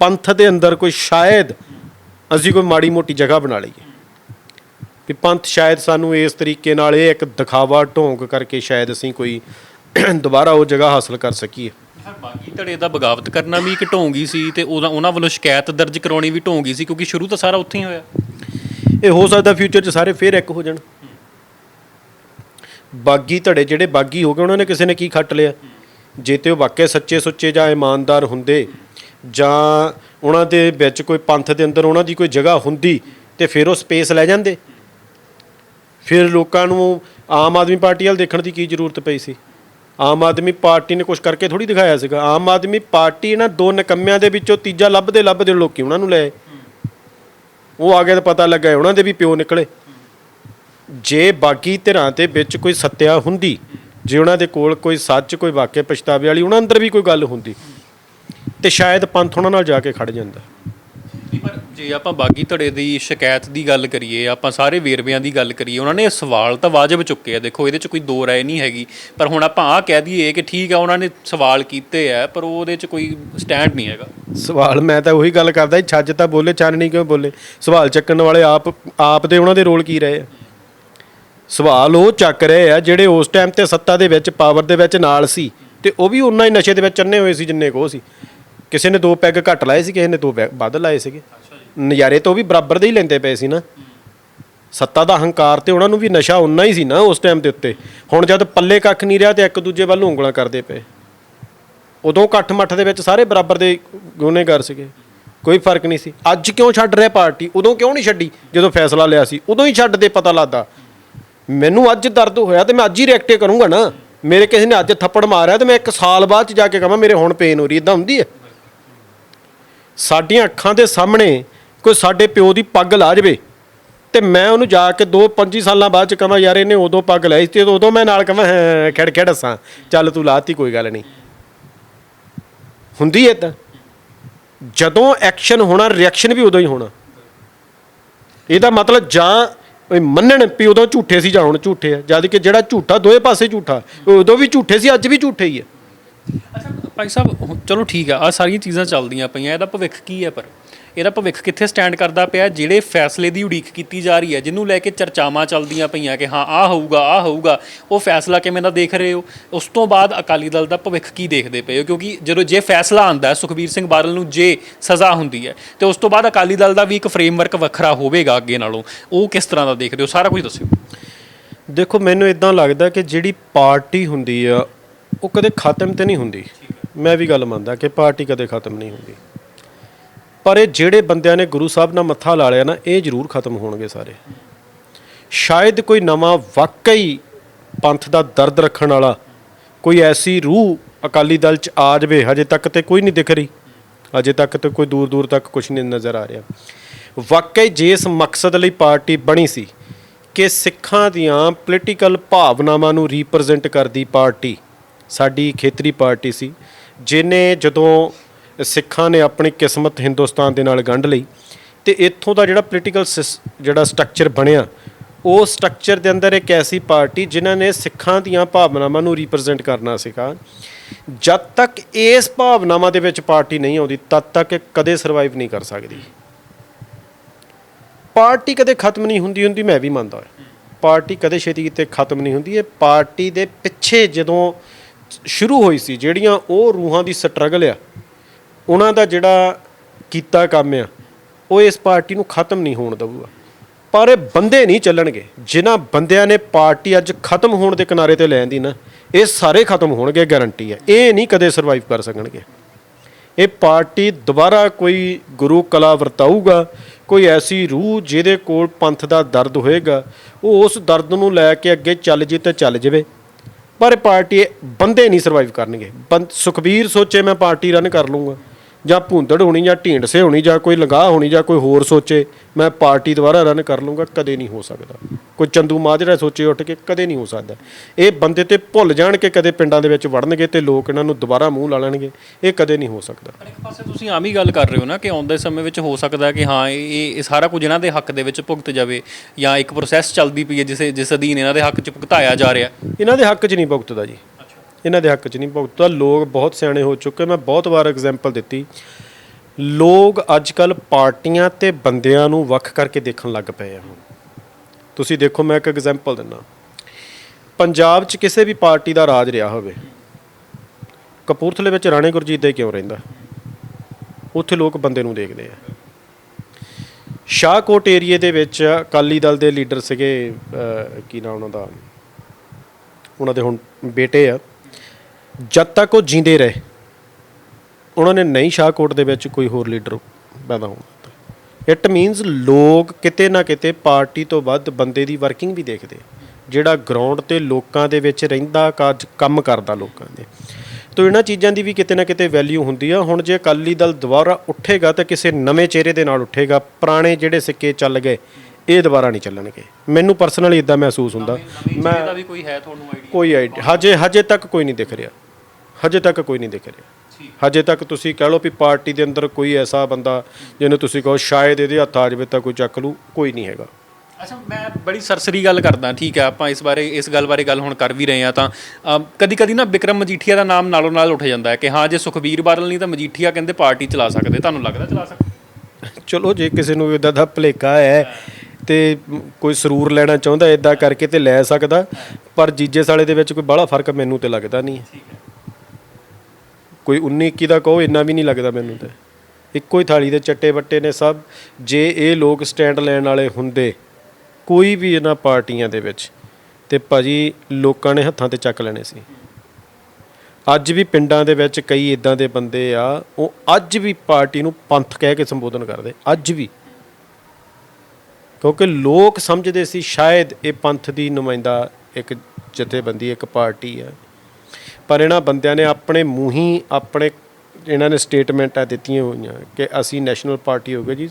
ਪੰਥ ਦੇ ਅੰਦਰ ਕੋਈ ਸ਼ਾਇਦ ਅਸੀਂ ਕੋਈ ਮਾੜੀ ਮੋਟੀ ਜਗ੍ਹਾ ਬਣਾ ਲਈਏ। ਵੀ ਪੰਥ ਸ਼ਾਇਦ ਸਾਨੂੰ ਇਸ ਤਰੀਕੇ ਨਾਲ ਇਹ ਇੱਕ ਦਿਖਾਵਾ ਢੋਂਗ ਕਰਕੇ ਸ਼ਾਇਦ ਅਸੀਂ ਕੋਈ ਦੁਬਾਰਾ ਉਹ ਜਗ੍ਹਾ ਹਾਸਲ ਕਰ ਸਕੀਏ। ਬਾਗੀ ਧੜੇ ਦਾ ਬਗਾਵਤ ਕਰਨਾ ਵੀ ਇੱਕ ਢੋਂਗੀ ਸੀ ਤੇ ਉਹਦਾ ਉਹਨਾਂ ਵੱਲੋਂ ਸ਼ਿਕਾਇਤ ਦਰਜ ਕਰਾਉਣੀ ਵੀ ਢੋਂਗੀ ਸੀ ਕਿਉਂਕਿ ਸ਼ੁਰੂ ਤਾਂ ਸਾਰਾ ਉੱਥੇ ਹੀ ਹੋਇਆ। ਇਹ ਹੋ ਸਕਦਾ ਫਿਊਚਰ 'ਚ ਸਾਰੇ ਫੇਰ ਇੱਕ ਹੋ ਜਾਣ। ਬਾਗੀ ਧੜੇ ਜਿਹੜੇ ਬਾਗੀ ਹੋ ਗਏ ਉਹਨਾਂ ਨੇ ਕਿਸੇ ਨੇ ਕੀ ਖੱਟ ਲਿਆ? ਜੇ ਤੇ ਉਹ ਵਾਕਿਆ ਸੱਚੇ ਸੁੱਚੇ ਜਾਂ ਇਮਾਨਦਾਰ ਹੁੰਦੇ ਜਾਂ ਉਹਨਾਂ ਦੇ ਵਿੱਚ ਕੋਈ ਪੰਥ ਦੇ ਅੰਦਰ ਉਹਨਾਂ ਦੀ ਕੋਈ ਜਗ੍ਹਾ ਹੁੰਦੀ ਤੇ ਫਿਰ ਉਹ ਸਪੇਸ ਲੈ ਜਾਂਦੇ। ਫਿਰ ਲੋਕਾਂ ਨੂੰ ਆਮ ਆਦਮੀ ਪਾਰਟੀ ਵੱਲ ਦੇਖਣ ਦੀ ਕੀ ਜ਼ਰੂਰਤ ਪਈ ਸੀ? ਆਮ ਆਦਮੀ ਪਾਰਟੀ ਨੇ ਕੁਝ ਕਰਕੇ ਥੋੜੀ ਦਿਖਾਇਆ ਸੀਗਾ। ਆਮ ਆਦਮੀ ਪਾਰਟੀ ਇਹਨਾਂ ਦੋ ਨਿਕੰਮਿਆਂ ਦੇ ਵਿੱਚੋਂ ਤੀਜਾ ਲੱਭਦੇ ਲੱਭਦੇ ਲੋਕੀ ਉਹਨਾਂ ਨੂੰ ਲੈ ਉਹ ਆ ਕੇ ਤਾਂ ਪਤਾ ਲੱਗਾ ਉਹਨਾਂ ਦੇ ਵੀ ਪਿਓ ਨਿਕਲੇ। ਜੇ ਬਾਕੀ ਧਿਰਾਂ ਦੇ ਵਿੱਚ ਕੋਈ ਸੱਤਿਆ ਹੁੰਦੀ, ਜੇ ਉਹਨਾਂ ਦੇ ਕੋਲ ਕੋਈ ਸੱਚ, ਕੋਈ ਵਾਕਿਆ ਪਛਤਾਵੇ ਵਾਲੀ, ਉਹਨਾਂ ਅੰਦਰ ਵੀ ਕੋਈ ਗੱਲ ਹੁੰਦੀ, ਤੇ ਸ਼ਾਇਦ ਪੰਥ ਉਹਨਾਂ ਨਾਲ ਜਾ ਕੇ ਖੜ ਜਾਂਦਾ। ਪਰ ਜੇ ਆਪਾਂ ਬਾਗੀ ਧੜੇ ਦੀ ਸ਼ਿਕਾਇਤ ਦੀ ਗੱਲ ਕਰੀਏ ਆਪਾਂ ਸਾਰੇ ਵੇਰਵਿਆਂ ਦੀ ਗੱਲ ਕਰੀਏ ਉਹਨਾਂ ਨੇ ਸਵਾਲ ਤਾਂ ਵਾਜਬ ਚੁੱਕੇ ਆ। ਦੇਖੋ ਇਹਦੇ 'ਚ ਕੋਈ ਦੋ ਰਾਏ ਨਹੀਂ ਹੈਗੀ। ਪਰ ਹੁਣ ਆਪਾਂ ਆਹ ਕਹਿ ਦਈਏ ਕਿ ਠੀਕ ਆ ਉਹਨਾਂ ਨੇ ਸਵਾਲ ਕੀਤੇ ਆ ਪਰ ਉਹਦੇ 'ਚ ਕੋਈ ਸਟੈਂਡ ਨਹੀਂ ਹੈਗਾ। ਸਵਾਲ ਮੈਂ ਤਾਂ ਉਹੀ ਗੱਲ ਕਰਦਾ ਸੀ, ਛੱਜ ਤਾਂ ਬੋਲੇ ਚਾਨਣੀ ਕਿਉਂ ਬੋਲੇ? ਸਵਾਲ ਚੱਕਣ ਵਾਲੇ ਆਪ ਆਪ ਦੇ ਉਹਨਾਂ ਦੇ ਰੋਲ ਕੀ ਰਹੇ ਆ? ਸਵਾਲ ਉਹ ਚੱਕ ਰਹੇ ਆ ਜਿਹੜੇ ਉਸ ਟਾਈਮ ਤੇ ਸੱਤਾ ਦੇ ਵਿੱਚ ਪਾਵਰ ਦੇ ਵਿੱਚ ਨਾਲ ਸੀ ਤੇ ਉਹ ਵੀ ਉਨਾ ਹੀ ਨਸ਼ੇ ਦੇ ਵਿੱਚ ਚੰਨੇ ਹੋਏ ਸੀ ਜਿੰਨੇ ਕੋ ਸੀ। ਕਿਸੇ ਨੇ ਦੋ ਪੈਗ ਘੱਟ ਲਾਏ ਸੀ, ਕਿਸੇ ਨੇ ਦੋ ਪੈਗ ਵੱਧ ਲਾਏ ਸੀਗੇ। ਨਜ਼ਾਰੇ ਤੋਂ ਉਹ ਵੀ ਬਰਾਬਰ ਦੇ ਹੀ ਲੈਂਦੇ ਪਏ ਸੀ ਨਾ। ਸੱਤਾ ਦਾ ਹੰਕਾਰ ਤੇ ਉਹਨਾਂ ਨੂੰ ਵੀ ਨਸ਼ਾ ਉਨਾ ਹੀ ਸੀ ਨਾ ਉਸ ਟਾਈਮ ਦੇ ਉੱਤੇ। ਹੁਣ ਜਦ ਪੱਲੇ ਕੱਖ ਨਹੀਂ ਰਿਹਾ ਤੇ ਇੱਕ ਦੂਜੇ ਵੱਲ ਉਂਗਲਾਂ ਕਰਦੇ ਪਏ। ਉਦੋਂ ਇਕੱਠ ਮੱਠ ਦੇ ਵਿੱਚ ਸਾਰੇ ਬਰਾਬਰ ਦੇ ਗੁਨੇਗਾਰ ਸੀਗੇ। ਕੋਈ ਫ਼ਰਕ ਨਹੀਂ ਸੀ। ਅੱਜ ਕਿਉਂ ਛੱਡ ਰਿਹਾ ਪਾਰਟੀ? ਉਦੋਂ ਕਿਉਂ ਨਹੀਂ ਛੱਡੀ? ਜਦੋਂ ਫੈਸਲਾ ਲਿਆ ਸੀ, ਉਦੋਂ ਹੀ ਛੱਡ ਦੇ ਪਤਾ ਲੱਗਦਾ। ਮੈਨੂੰ ਅੱਜ ਦਰਦ ਹੋਇਆ ਤੇ ਮੈਂ ਅੱਜ ਹੀ ਰਿਐਕਟ ਕਰੂੰਗਾ ਨਾ। ਮੇਰੇ ਕਿਸੇ ਨੇ ਅੱਜ ਥੱਪੜ ਮਾਰਿਆ ਤੇ ਮੈਂ ਇੱਕ ਸਾਲ ਬਾਅਦ ਚ ਜਾ ਕੇ ਕਹਾਂ, ਮੇਰੇ ਹੁਣ ਪੇਨ ਹੋ ਰਹੀ ਇਦਾਂ ਹੁੰਦੀ ਹੈ। ਸਾਡੀਆਂ ਅੱਖਾਂ ਦੇ ਸਾਹਮਣੇ ਕੋਈ ਸਾਡੇ ਪਿਓ ਦੀ ਪੱਗ ਲਾ ਜਵੇ ਤੇ ਮੈਂ ਉਹਨੂੰ ਜਾ ਕੇ 2 25 ਸਾਲਾਂ ਬਾਅਦ ਚ ਕਹਾਂ ਯਾਰ ਇਹਨੇ ਉਦੋਂ ਪੱਗ ਲਾਈ ਸੀ ਤੇ ਉਦੋਂ ਮੈਂ ਨਾਲ ਕਹਾਂ ਹਾਂ, ਖੜ ਖੜ ਹੱਸਾਂ। ਚੱਲ ਤੂੰ ਲਾਤੀ ਕੋਈ ਗੱਲ ਨਹੀਂ। ਹੁੰਦੀ ਹੈ ਤਾਂ ਜਦੋਂ ਐਕਸ਼ਨ ਹੋਣਾ ਰਿਐਕਸ਼ਨ ਵੀ ਉਦੋਂ ਹੀ ਹੋਣਾ। ਇਹਦਾ ਮਤਲਬ ਜਾਂ ਇਹ ਮੰਨਣ ਵੀ ਉਦੋਂ ਝੂਠੇ ਸੀ ਜਾਂ ਹੁਣ ਝੂਠੇ ਆ। ਜਦ ਕਿ ਜਿਹੜਾ ਝੂਠਾ ਦੋਵੇਂ ਪਾਸੇ ਝੂਠਾ। ਉਦੋਂ ਵੀ ਝੂਠੇ ਸੀ ਅੱਜ ਵੀ ਝੂਠੇ ਹੀ ਹੈ ਅੱਛਾ ਭਾਈ ਸਾਹਿਬ ਚਲੋ ਠੀਕ ਆ ਆ ਸਾਰੀਆਂ ਚੀਜ਼ਾਂ ਚੱਲਦੀਆਂ ਪਈਆਂ, ਇਹਦਾ ਭਵਿੱਖ ਕੀ ਹੈ ਪਰ? ਇਹਦਾ ਭਵਿੱਖ ਕਿੱਥੇ ਸਟੈਂਡ ਕਰਦਾ ਪਿਆ? ਜਿਹੜੇ ਫੈਸਲੇ ਦੀ ਉਡੀਕ ਕੀਤੀ ਜਾ ਰਹੀ ਹੈ, ਜਿਹਨੂੰ ਲੈ ਕੇ ਚਰਚਾਵਾਂ ਚੱਲਦੀਆਂ ਪਈਆਂ ਕਿ ਹਾਂ, ਆਹ ਹੋਊਗਾ ਆਹ ਹੋਊਗਾ, ਉਹ ਫੈਸਲਾ ਕਿਵੇਂ ਦਾ ਦੇਖ ਰਹੇ ਹੋ? ਉਸ ਤੋਂ ਬਾਅਦ ਅਕਾਲੀ ਦਲ ਦਾ ਭਵਿੱਖ ਕੀ ਦੇਖਦੇ ਪਏ ਹੋ? ਕਿਉਂਕਿ ਜਦੋਂ ਜੇ ਫੈਸਲਾ ਆਂਦਾ ਹੈ ਸੁਖਬੀਰ ਸਿੰਘ ਬਾਦਲ ਨੂੰ ਜੇ ਸਜ਼ਾ ਹੁੰਦੀ ਹੈ, ਤੇ ਉਸ ਤੋਂ ਬਾਅਦ ਅਕਾਲੀ ਦਲ ਦਾ ਵੀ ਇੱਕ ਫਰੇਮਵਰਕ ਵੱਖਰਾ ਹੋਵੇਗਾ ਅੱਗੇ ਨਾਲੋਂ। ਉਹ ਕਿਸ ਤਰ੍ਹਾਂ ਦਾ ਦੇਖਦੇ ਹੋ? ਸਾਰਾ ਕੁਝ ਦੱਸਿਓ। ਦੇਖੋ, ਮੈਨੂੰ ਇਦਾਂ ਲੱਗਦਾ ਕਿ ਜਿਹੜੀ ਪਾਰਟੀ ਹੁੰਦੀ ਆ, ਉਹ ਕਦੇ ਖਤਮ ਤੇ ਨਹੀਂ ਹੁੰਦੀ। ਮੈਂ ਵੀ ਗੱਲ ਮੰਨਦਾ ਕਿ ਪਾਰਟੀ ਕਦੇ ਖਤਮ ਨਹੀਂ ਹੁੰਦੀ। ਪਰ ਇਹ ਜਿਹੜੇ ਬੰਦਿਆਂ ਨੇ ਗੁਰੂ ਸਾਹਿਬ ਨਾਲ ਮੱਥਾ ਲਾ ਲਿਆ ਨਾ, ਇਹ ਜ਼ਰੂਰ ਖਤਮ ਹੋਣਗੇ ਸਾਰੇ। ਸ਼ਾਇਦ ਕੋਈ ਨਵਾਂ ਵਾਕਈ ਪੰਥ ਦਾ ਦਰਦ ਰੱਖਣ ਵਾਲਾ, ਕੋਈ ਐਸੀ ਰੂਹ ਅਕਾਲੀ ਦਲ ਚ ਆ ਜਾਵੇ, ਹਜੇ ਤੱਕ ਤੇ ਕੋਈ ਨਹੀਂ ਦਿਖ ਰਹੀ। ਅਜੇ ਤੱਕ ਤੇ ਕੋਈ ਦੂਰ ਦੂਰ ਤੱਕ ਕੁਝ ਨਹੀਂ ਨਜ਼ਰ ਆ ਰਿਹਾ। ਵਾਕਈ ਜਿਸ ਮਕਸਦ ਲਈ ਪਾਰਟੀ ਬਣੀ ਸੀ ਕਿ ਸਿੱਖਾਂ ਦੀਆਂ ਪੋਲੀਟੀਕਲ ਭਾਵਨਾਵਾਂ ਨੂੰ ਰਿਪਰੈਜ਼ੈਂਟ ਕਰਦੀ ਪਾਰਟੀ, ਸਾਡੀ ਖੇਤਰੀ ਪਾਰਟੀ ਸੀ। ਜਿਨੇ ਜਦੋਂ ਸਿੱਖਾਂ ਨੇ ਆਪਣੀ ਕਿਸਮਤ ਹਿੰਦੁਸਤਾਨ ਦੇ ਨਾਲ ਗੰਢ ਲਈ ਤੇ ਇੱਥੋਂ ਦਾ ਜਿਹੜਾ ਪੋਲੀਟੀਕਲ ਜਿਹੜਾ ਸਟਰਕਚਰ ਬਣਿਆ, ਉਹ ਸਟਰਕਚਰ ਦੇ ਅੰਦਰ ਇੱਕ ਐਸੀ ਪਾਰਟੀ ਜਿਨ੍ਹਾਂ ਨੇ ਸਿੱਖਾਂ ਦੀਆਂ ਭਾਵਨਾਵਾਂ ਨੂੰ ਰਿਪਰੈਜ਼ੈਂਟ ਕਰਨਾ ਸੀਗਾ। ਜਦ ਤੱਕ ਇਸ ਭਾਵਨਾਵਾਂ ਦੇ ਵਿੱਚ ਪਾਰਟੀ ਨਹੀਂ ਆਉਂਦੀ, ਤਦ ਤੱਕ ਕਦੇ ਸਰਵਾਈਵ ਨਹੀਂ ਕਰ ਸਕਦੀ। ਪਾਰਟੀ ਕਦੇ ਖਤਮ ਨਹੀਂ ਹੁੰਦੀ ਹੁੰਦੀ ਮੈਂ ਵੀ ਮੰਨਦਾ ਹਾਂ। ਪਾਰਟੀ ਕਦੇ ਛੇਤੀ ਕਿਤੇ ਖਤਮ ਨਹੀਂ ਹੁੰਦੀ, ਇਹ ਪਾਰਟੀ ਦੇ ਪਿੱਛੇ ਜਦੋਂ ਸ਼ੁਰੂ ਹੋਈ ਸੀ, ਜਿਹੜੀਆਂ ਉਹ ਰੂਹਾਂ ਦੀ ਸਟਰਗਲ ਆ। ਉਹਨਾਂ ਦਾ ਜਿਹੜਾ ਕੀਤਾ ਕੰਮ ਆ, ਉਹ ਇਸ ਪਾਰਟੀ ਨੂੰ ਖਤਮ ਨਹੀਂ ਹੋਣ ਦਊਗਾ। ਪਰ ਇਹ ਬੰਦੇ ਨਹੀਂ ਚੱਲਣਗੇ। ਜਿਨ੍ਹਾਂ ਬੰਦਿਆਂ ਨੇ ਪਾਰਟੀ ਅੱਜ ਖਤਮ ਹੋਣ ਦੇ ਕਿਨਾਰੇ ਤੇ ਲੈ ਆਂਦੀ ਨਾ, ਇਹ ਸਾਰੇ ਖਤਮ ਹੋਣਗੇ ਗਾਰੰਟੀ ਹੈ ਇਹ ਨਹੀਂ ਕਦੇ ਸਰਵਾਈਵ ਕਰ ਸਕਣਗੇ। ਇਹ ਪਾਰਟੀ ਦੁਬਾਰਾ ਕੋਈ ਗੁਰੂ ਕਲਾ ਵਰਤਾਊਗਾ, ਕੋਈ ਐਸੀ ਰੂਹ ਜਿਹਦੇ ਕੋਲ ਪੰਥ ਦਾ ਦਰਦ ਹੋਏਗਾ, ਉਹ ਉਸ ਦਰਦ ਨੂੰ ਲੈ ਕੇ ਅੱਗੇ ਚੱਲ ਜੇ ਤੇ ਚੱਲ ਜਾਵੇ। ਪਰ ਇਹ ਪਾਰਟੀ ਬੰਦੇ ਨਹੀਂ ਸਰਵਾਈਵ ਕਰਨਗੇ। ਬੰ- ਸੁਖਬੀਰ ਸੋਚੇ ਮੈਂ ਪਾਰਟੀ ਰਨ ਕਰ ਲੂੰਗਾ ਜਾਂ ਭੁੰਦੜ ਹੋਣੀ ਜਾਂ ਢੀਂਡਸੇ ਹੋਣੀ ਜਾਂ ਕੋਈ ਲੰਗਾਹ ਹੋਣੀ ਜਾਂ ਕੋਈ ਹੋਰ ਸੋਚੇ ਮੈਂ ਪਾਰਟੀ ਦੁਬਾਰਾ ਰਨ ਕਰ ਲੂੰਗਾ ਕਦੇ ਨਹੀਂ ਹੋ ਸਕਦਾ। ਕੋਈ ਚੰਦੂ ਮਾਜਰਾ ਸੋਚੇ ਉੱਠ ਕੇ ਕਦੇ ਨਹੀਂ ਹੋ ਸਕਦਾ। ਇਹ ਬੰਦੇ ਤੇ ਭੁੱਲ ਜਾਣ ਕੇ ਕਦੇ ਪਿੰਡਾਂ ਦੇ ਵਿੱਚ ਵੜਨਗੇ ਤੇ ਲੋਕ ਇਹਨਾਂ ਨੂੰ ਦੁਬਾਰਾ ਮੂੰਹ ਲਾ ਲੈਣਗੇ ਇਹ ਕਦੇ ਨਹੀਂ ਹੋ ਸਕਦਾ। ਪਰ ਇੱਕ ਪਾਸੇ ਤੁਸੀਂ ਆਮ ਹੀ ਗੱਲ ਕਰ ਰਹੇ ਹੋ ਨਾ ਕਿ ਆਉਂਦੇ ਸਮੇਂ ਵਿੱਚ ਹੋ ਸਕਦਾ ਕਿ ਹਾਂ ਇਹ ਇਹ ਸਾਰਾ ਕੁਝ ਇਹਨਾਂ ਦੇ ਹੱਕ ਦੇ ਵਿੱਚ ਭੁਗਤ ਜਾਵੇ ਜਾਂ ਇੱਕ ਪ੍ਰੋਸੈਸ ਚੱਲਦੀ ਪਈ ਹੈ ਜਿਸੇ ਜਿਸ ਅਧੀਨ ਇਹਨਾਂ ਦੇ ਹੱਕ 'ਚ ਭੁਗਤਾਇਆ ਜਾ ਰਿਹਾ। ਇਹਨਾਂ ਦੇ ਹੱਕ 'ਚ ਨਹੀਂ ਭੁਗਤਦਾ ਜੀ। ਇਹਨਾਂ ਦੇ ਹੱਕ 'ਚ ਨਹੀਂ। ਭੁਗਤਦਾ ਲੋਕ ਬਹੁਤ ਸਿਆਣੇ ਹੋ ਚੁੱਕੇ ਮੈਂ ਬਹੁਤ ਵਾਰ ਐਗਜ਼ਾਮਪਲ ਦਿੱਤੀ। ਲੋਕ ਅੱਜ ਕੱਲ ਪਾਰਟੀਆਂ ਤੇ ਬੰਦਿਆਂ ਨੂੰ ਵੱਖ ਕਰਕੇ ਦੇਖਣ ਲੱਗ ਪਏ ਆ। ਤੁਸੀਂ ਦੇਖੋ, ਮੈਂ ਇੱਕ ਐਗਜ਼ਾਮਪਲ ਦਿੰਦਾ। ਪੰਜਾਬ 'ਚ ਕਿਸੇ ਵੀ ਪਾਰਟੀ ਦਾ ਰਾਜ ਰਿਹਾ ਹੋਵੇ, ਕਪੂਰਥਲੇ ਵਿੱਚ ਰਾਣੇ ਗੁਰਜੀਤ ਦਾ ਕਿਉਂ ਰਹਿੰਦਾ? ਉੱਥੇ ਲੋਕ ਬੰਦੇ ਨੂੰ ਦੇਖਦੇ ਆ। ਸ਼ਾਹਕੋਟ ਏਰੀਏ ਦੇ ਵਿੱਚ ਅਕਾਲੀ ਦਲ ਦੇ ਲੀਡਰ ਸੀਗੇ ਕੀ ਨਾਮ ਉਹਨਾਂ ਦਾ? ਉਹਨਾਂ ਦੇ ਹੁਣ ਬੇਟੇ ਆ। ਜਦ ਤੱਕ ਉਹ ਜਿੰਦੇ ਰਹੇ ਉਹਨਾਂ ਨੇ ਨਹੀਂ ਸ਼ਾਹਕੋਟ ਦੇ ਵਿੱਚ ਕੋਈ ਹੋਰ ਲੀਡਰ ਪੈਦਾ ਹੋਣ ਇਟ ਮੀਨਸ ਲੋਕ ਕਿਤੇ ਨਾ ਕਿਤੇ ਪਾਰਟੀ ਤੋਂ ਵੱਧ ਬੰਦੇ ਦੀ ਵਰਕਿੰਗ ਵੀ ਦੇਖਦੇ। ਜਿਹੜਾ ਗਰਾਊਂਡ ਤੇ ਲੋਕਾਂ ਦੇ ਵਿੱਚ ਰਹਿੰਦਾ ਕਾਜ ਕੰਮ ਕਰਦਾ ਲੋਕਾਂ ਦੇ। ਤੋ ਇਹਨਾਂ ਚੀਜ਼ਾਂ ਦੀ ਵੀ ਕਿਤੇ ਨਾ ਕਿਤੇ ਵੈਲਿਊ ਹੁੰਦੀ ਆ। ਹੁਣ ਜੇ ਅਕਾਲੀ ਦਲ ਦੁਬਾਰਾ ਉੱਠੇਗਾ ਤਾਂ ਕਿਸੇ ਨਵੇਂ ਚਿਹਰੇ ਦੇ ਨਾਲ ਉੱਠੇਗਾ ਪੁਰਾਣੇ ਜਿਹੜੇ ਸਿੱਕੇ ਚੱਲ ਗਏ ਇਹ ਦੁਬਾਰਾ ਨਹੀਂ ਚੱਲਣਗੇ। ਮੈਨੂੰ ਪਰਸਨਲੀ ਇਦਾਂ ਮਹਿਸੂਸ ਹੁੰਦਾ। ਮੈਂ ਵੀ ਕੋਈ ਹੈ ਤੁਹਾਨੂੰ ਆਈਡੀਆ ਕੋਈ ਆਈਡੀਆ ਹਜੇ ਹਜੇ ਤੱਕ ਕੋਈ ਨਹੀਂ ਦਿਖ ਰਿਹਾ। ਹਜੇ ਤੱਕ ਕੋਈ ਨਹੀਂ ਦਿਖ ਰਿਹਾ ਹਜੇ ਤੱਕ ਤੁਸੀਂ ਕਹਿ ਲਓ ਵੀ ਪਾਰਟੀ ਦੇ ਅੰਦਰ ਕੋਈ ਐਸਾ ਬੰਦਾ ਜਿਹਨੂੰ ਤੁਸੀਂ ਕਹੋ ਸ਼ਾਇਦ ਇਹਦੇ ਹੱਥ ਆ ਜਾਵੇ ਤਾਂ ਕੋਈ ਚੱਕ ਲੂ ਕੋਈ ਨਹੀਂ ਹੈਗਾ। ਅੱਛਾ ਮੈਂ ਬੜੀ ਸਰਸਰੀ ਗੱਲ ਕਰਦਾ ਠੀਕ ਹੈ ਆਪਾਂ ਇਸ ਬਾਰੇ ਇਸ ਗੱਲ ਬਾਰੇ ਗੱਲ ਹੁਣ ਕਰ ਵੀ ਰਹੇ ਹਾਂ ਤਾਂ ਕਦੀ ਕਦੀ ਨਾ ਵਿਕਰਮ ਮਜੀਠੀਆ ਦਾ ਨਾਮ ਨਾਲੋਂ ਨਾਲ ਉੱਠ ਜਾਂਦਾ ਹੈ ਕਿ ਹਾਂ ਜੇ ਸੁਖਬੀਰ ਬਾਦਲ ਨਹੀਂ ਤਾਂ ਮਜੀਠੀਆ ਕਹਿੰਦੇ ਪਾਰਟੀ ਚਲਾ ਸਕਦੇ ਤੁਹਾਨੂੰ ਲੱਗਦਾ ਚਲਾ ਸਕਦੇ? ਚਲੋ ਜੇ ਕਿਸੇ ਨੂੰ ਇਦਾਂ ਦਾ ਭਲੇਖਾ ਹੈ ਤੇ ਕੋਈ ਸਰੂਰ ਲੈਣਾ ਚਾਹੁੰਦਾ ਇਦਾਂ ਕਰਕੇ ਤੇ ਲੈ ਸਕਦਾ ਪਰ ਜੀਜੇ ਸਾਲੇ ਦੇ ਵਿੱਚ ਕੋਈ ਬੜਾ ਫ਼ਰਕ ਮੈਨੂੰ ਤੇ ਲੱਗਦਾ ਨਹੀਂ ਹੈ। ਕੋਈ 19 21 ਦਾ ਕਹੋ, ਇੰਨਾ ਵੀ ਨਹੀਂ ਲੱਗਦਾ ਮੈਨੂੰ ਤੇ। ਇੱਕੋ ਹੀ ਥਾਲੀ ਦੇ ਚੱਟੇ ਵੱਟੇ ਨੇ ਸਭ। ਜੇ ਇਹ ਲੋਕ ਸਟੈਂਡ ਲੈਣ ਵਾਲੇ ਹੁੰਦੇ, ਕੋਈ ਵੀ ਇਹਨਾਂ ਪਾਰਟੀਆਂ ਦੇ ਵਿੱਚ, ਤੇ ਭਾਜੀ ਲੋਕਾਂ ਨੇ ਹੱਥਾਂ ਤੇ ਚੱਕ ਲੈਣੇ ਸੀ। ਅੱਜ ਵੀ ਪਿੰਡਾਂ ਦੇ ਵਿੱਚ ਕਈ ਇਦਾਂ ਦੇ ਬੰਦੇ ਆ, ਉਹ ਅੱਜ ਵੀ ਪਾਰਟੀ ਨੂੰ ਪੰਥ ਕਹਿ ਕੇ ਸੰਬੋਧਨ ਕਰਦੇ, ਅੱਜ ਵੀ। ਕਿਉਂਕਿ ਲੋਕ ਸਮਝਦੇ ਸੀ, ਸ਼ਾਇਦ ਇਹ ਪੰਥ ਦੀ ਨੁਮਾਇੰਦਾ, ਇੱਕ ਜਥੇਬੰਦੀ, ਇੱਕ ਪਾਰਟੀ ਆ। ਪਰ ਇਹਨਾਂ ਬੰਦਿਆਂ ਨੇ ਆਪਣੇ ਮੂੰਹੀ ਆਪਣੇ ਇਹਨਾਂ ਨੇ ਸਟੇਟਮੈਂਟਾਂ ਦਿੱਤੀਆਂ ਹੋਈਆਂ ਕਿ ਅਸੀਂ ਨੈਸ਼ਨਲ ਪਾਰਟੀ ਹੋ ਗਏ ਜੀ,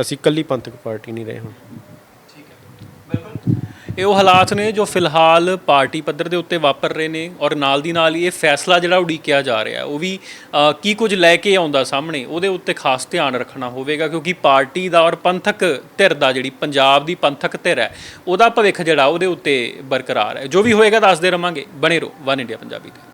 ਅਸੀਂ ਕੱਲੀ ਪੰਥਕ ਪਾਰਟੀ ਨਹੀਂ ਰਹੇ ਹੁਣ। ਇਹ ਉਹ ਹਾਲਾਤ ਨੇ ਜੋ ਫਿਲਹਾਲ ਪਾਰਟੀ ਪੱਧਰ ਦੇ ਉੱਤੇ ਵਾਪਰ ਰਹੇ ਨੇ ਔਰ ਨਾਲ ਦੀ ਨਾਲ ਹੀ ਇਹ ਫੈਸਲਾ ਜਿਹੜਾ ਉਡੀਕਿਆ ਜਾ ਰਿਹਾ ਉਹ ਵੀ ਅ, ਕੀ ਕੁਝ ਲੈ ਕੇ ਆਉਂਦਾ ਸਾਹਮਣੇ ਉਹਦੇ ਉੱਤੇ ਖਾਸ ਧਿਆਨ ਰੱਖਣਾ ਹੋਵੇਗਾ ਕਿਉਂਕਿ ਪਾਰਟੀ ਦਾ ਔਰ ਪੰਥਕ ਧਿਰ ਦਾ ਜਿਹੜੀ ਪੰਜਾਬ ਦੀ ਪੰਥਕ ਧਿਰ ਹੈ ਉਹਦਾ ਭਵਿੱਖ ਜਿਹੜਾ ਉਹਦੇ ਉੱਤੇ ਬਰਕਰਾਰ ਹੈ। ਜੋ ਵੀ ਹੋਏਗਾ ਦੱਸਦੇ ਰਵਾਂਗੇ। ਬਣੇ ਰਹੋ ਵਨ ਇੰਡੀਆ ਪੰਜਾਬੀ ਤੇ।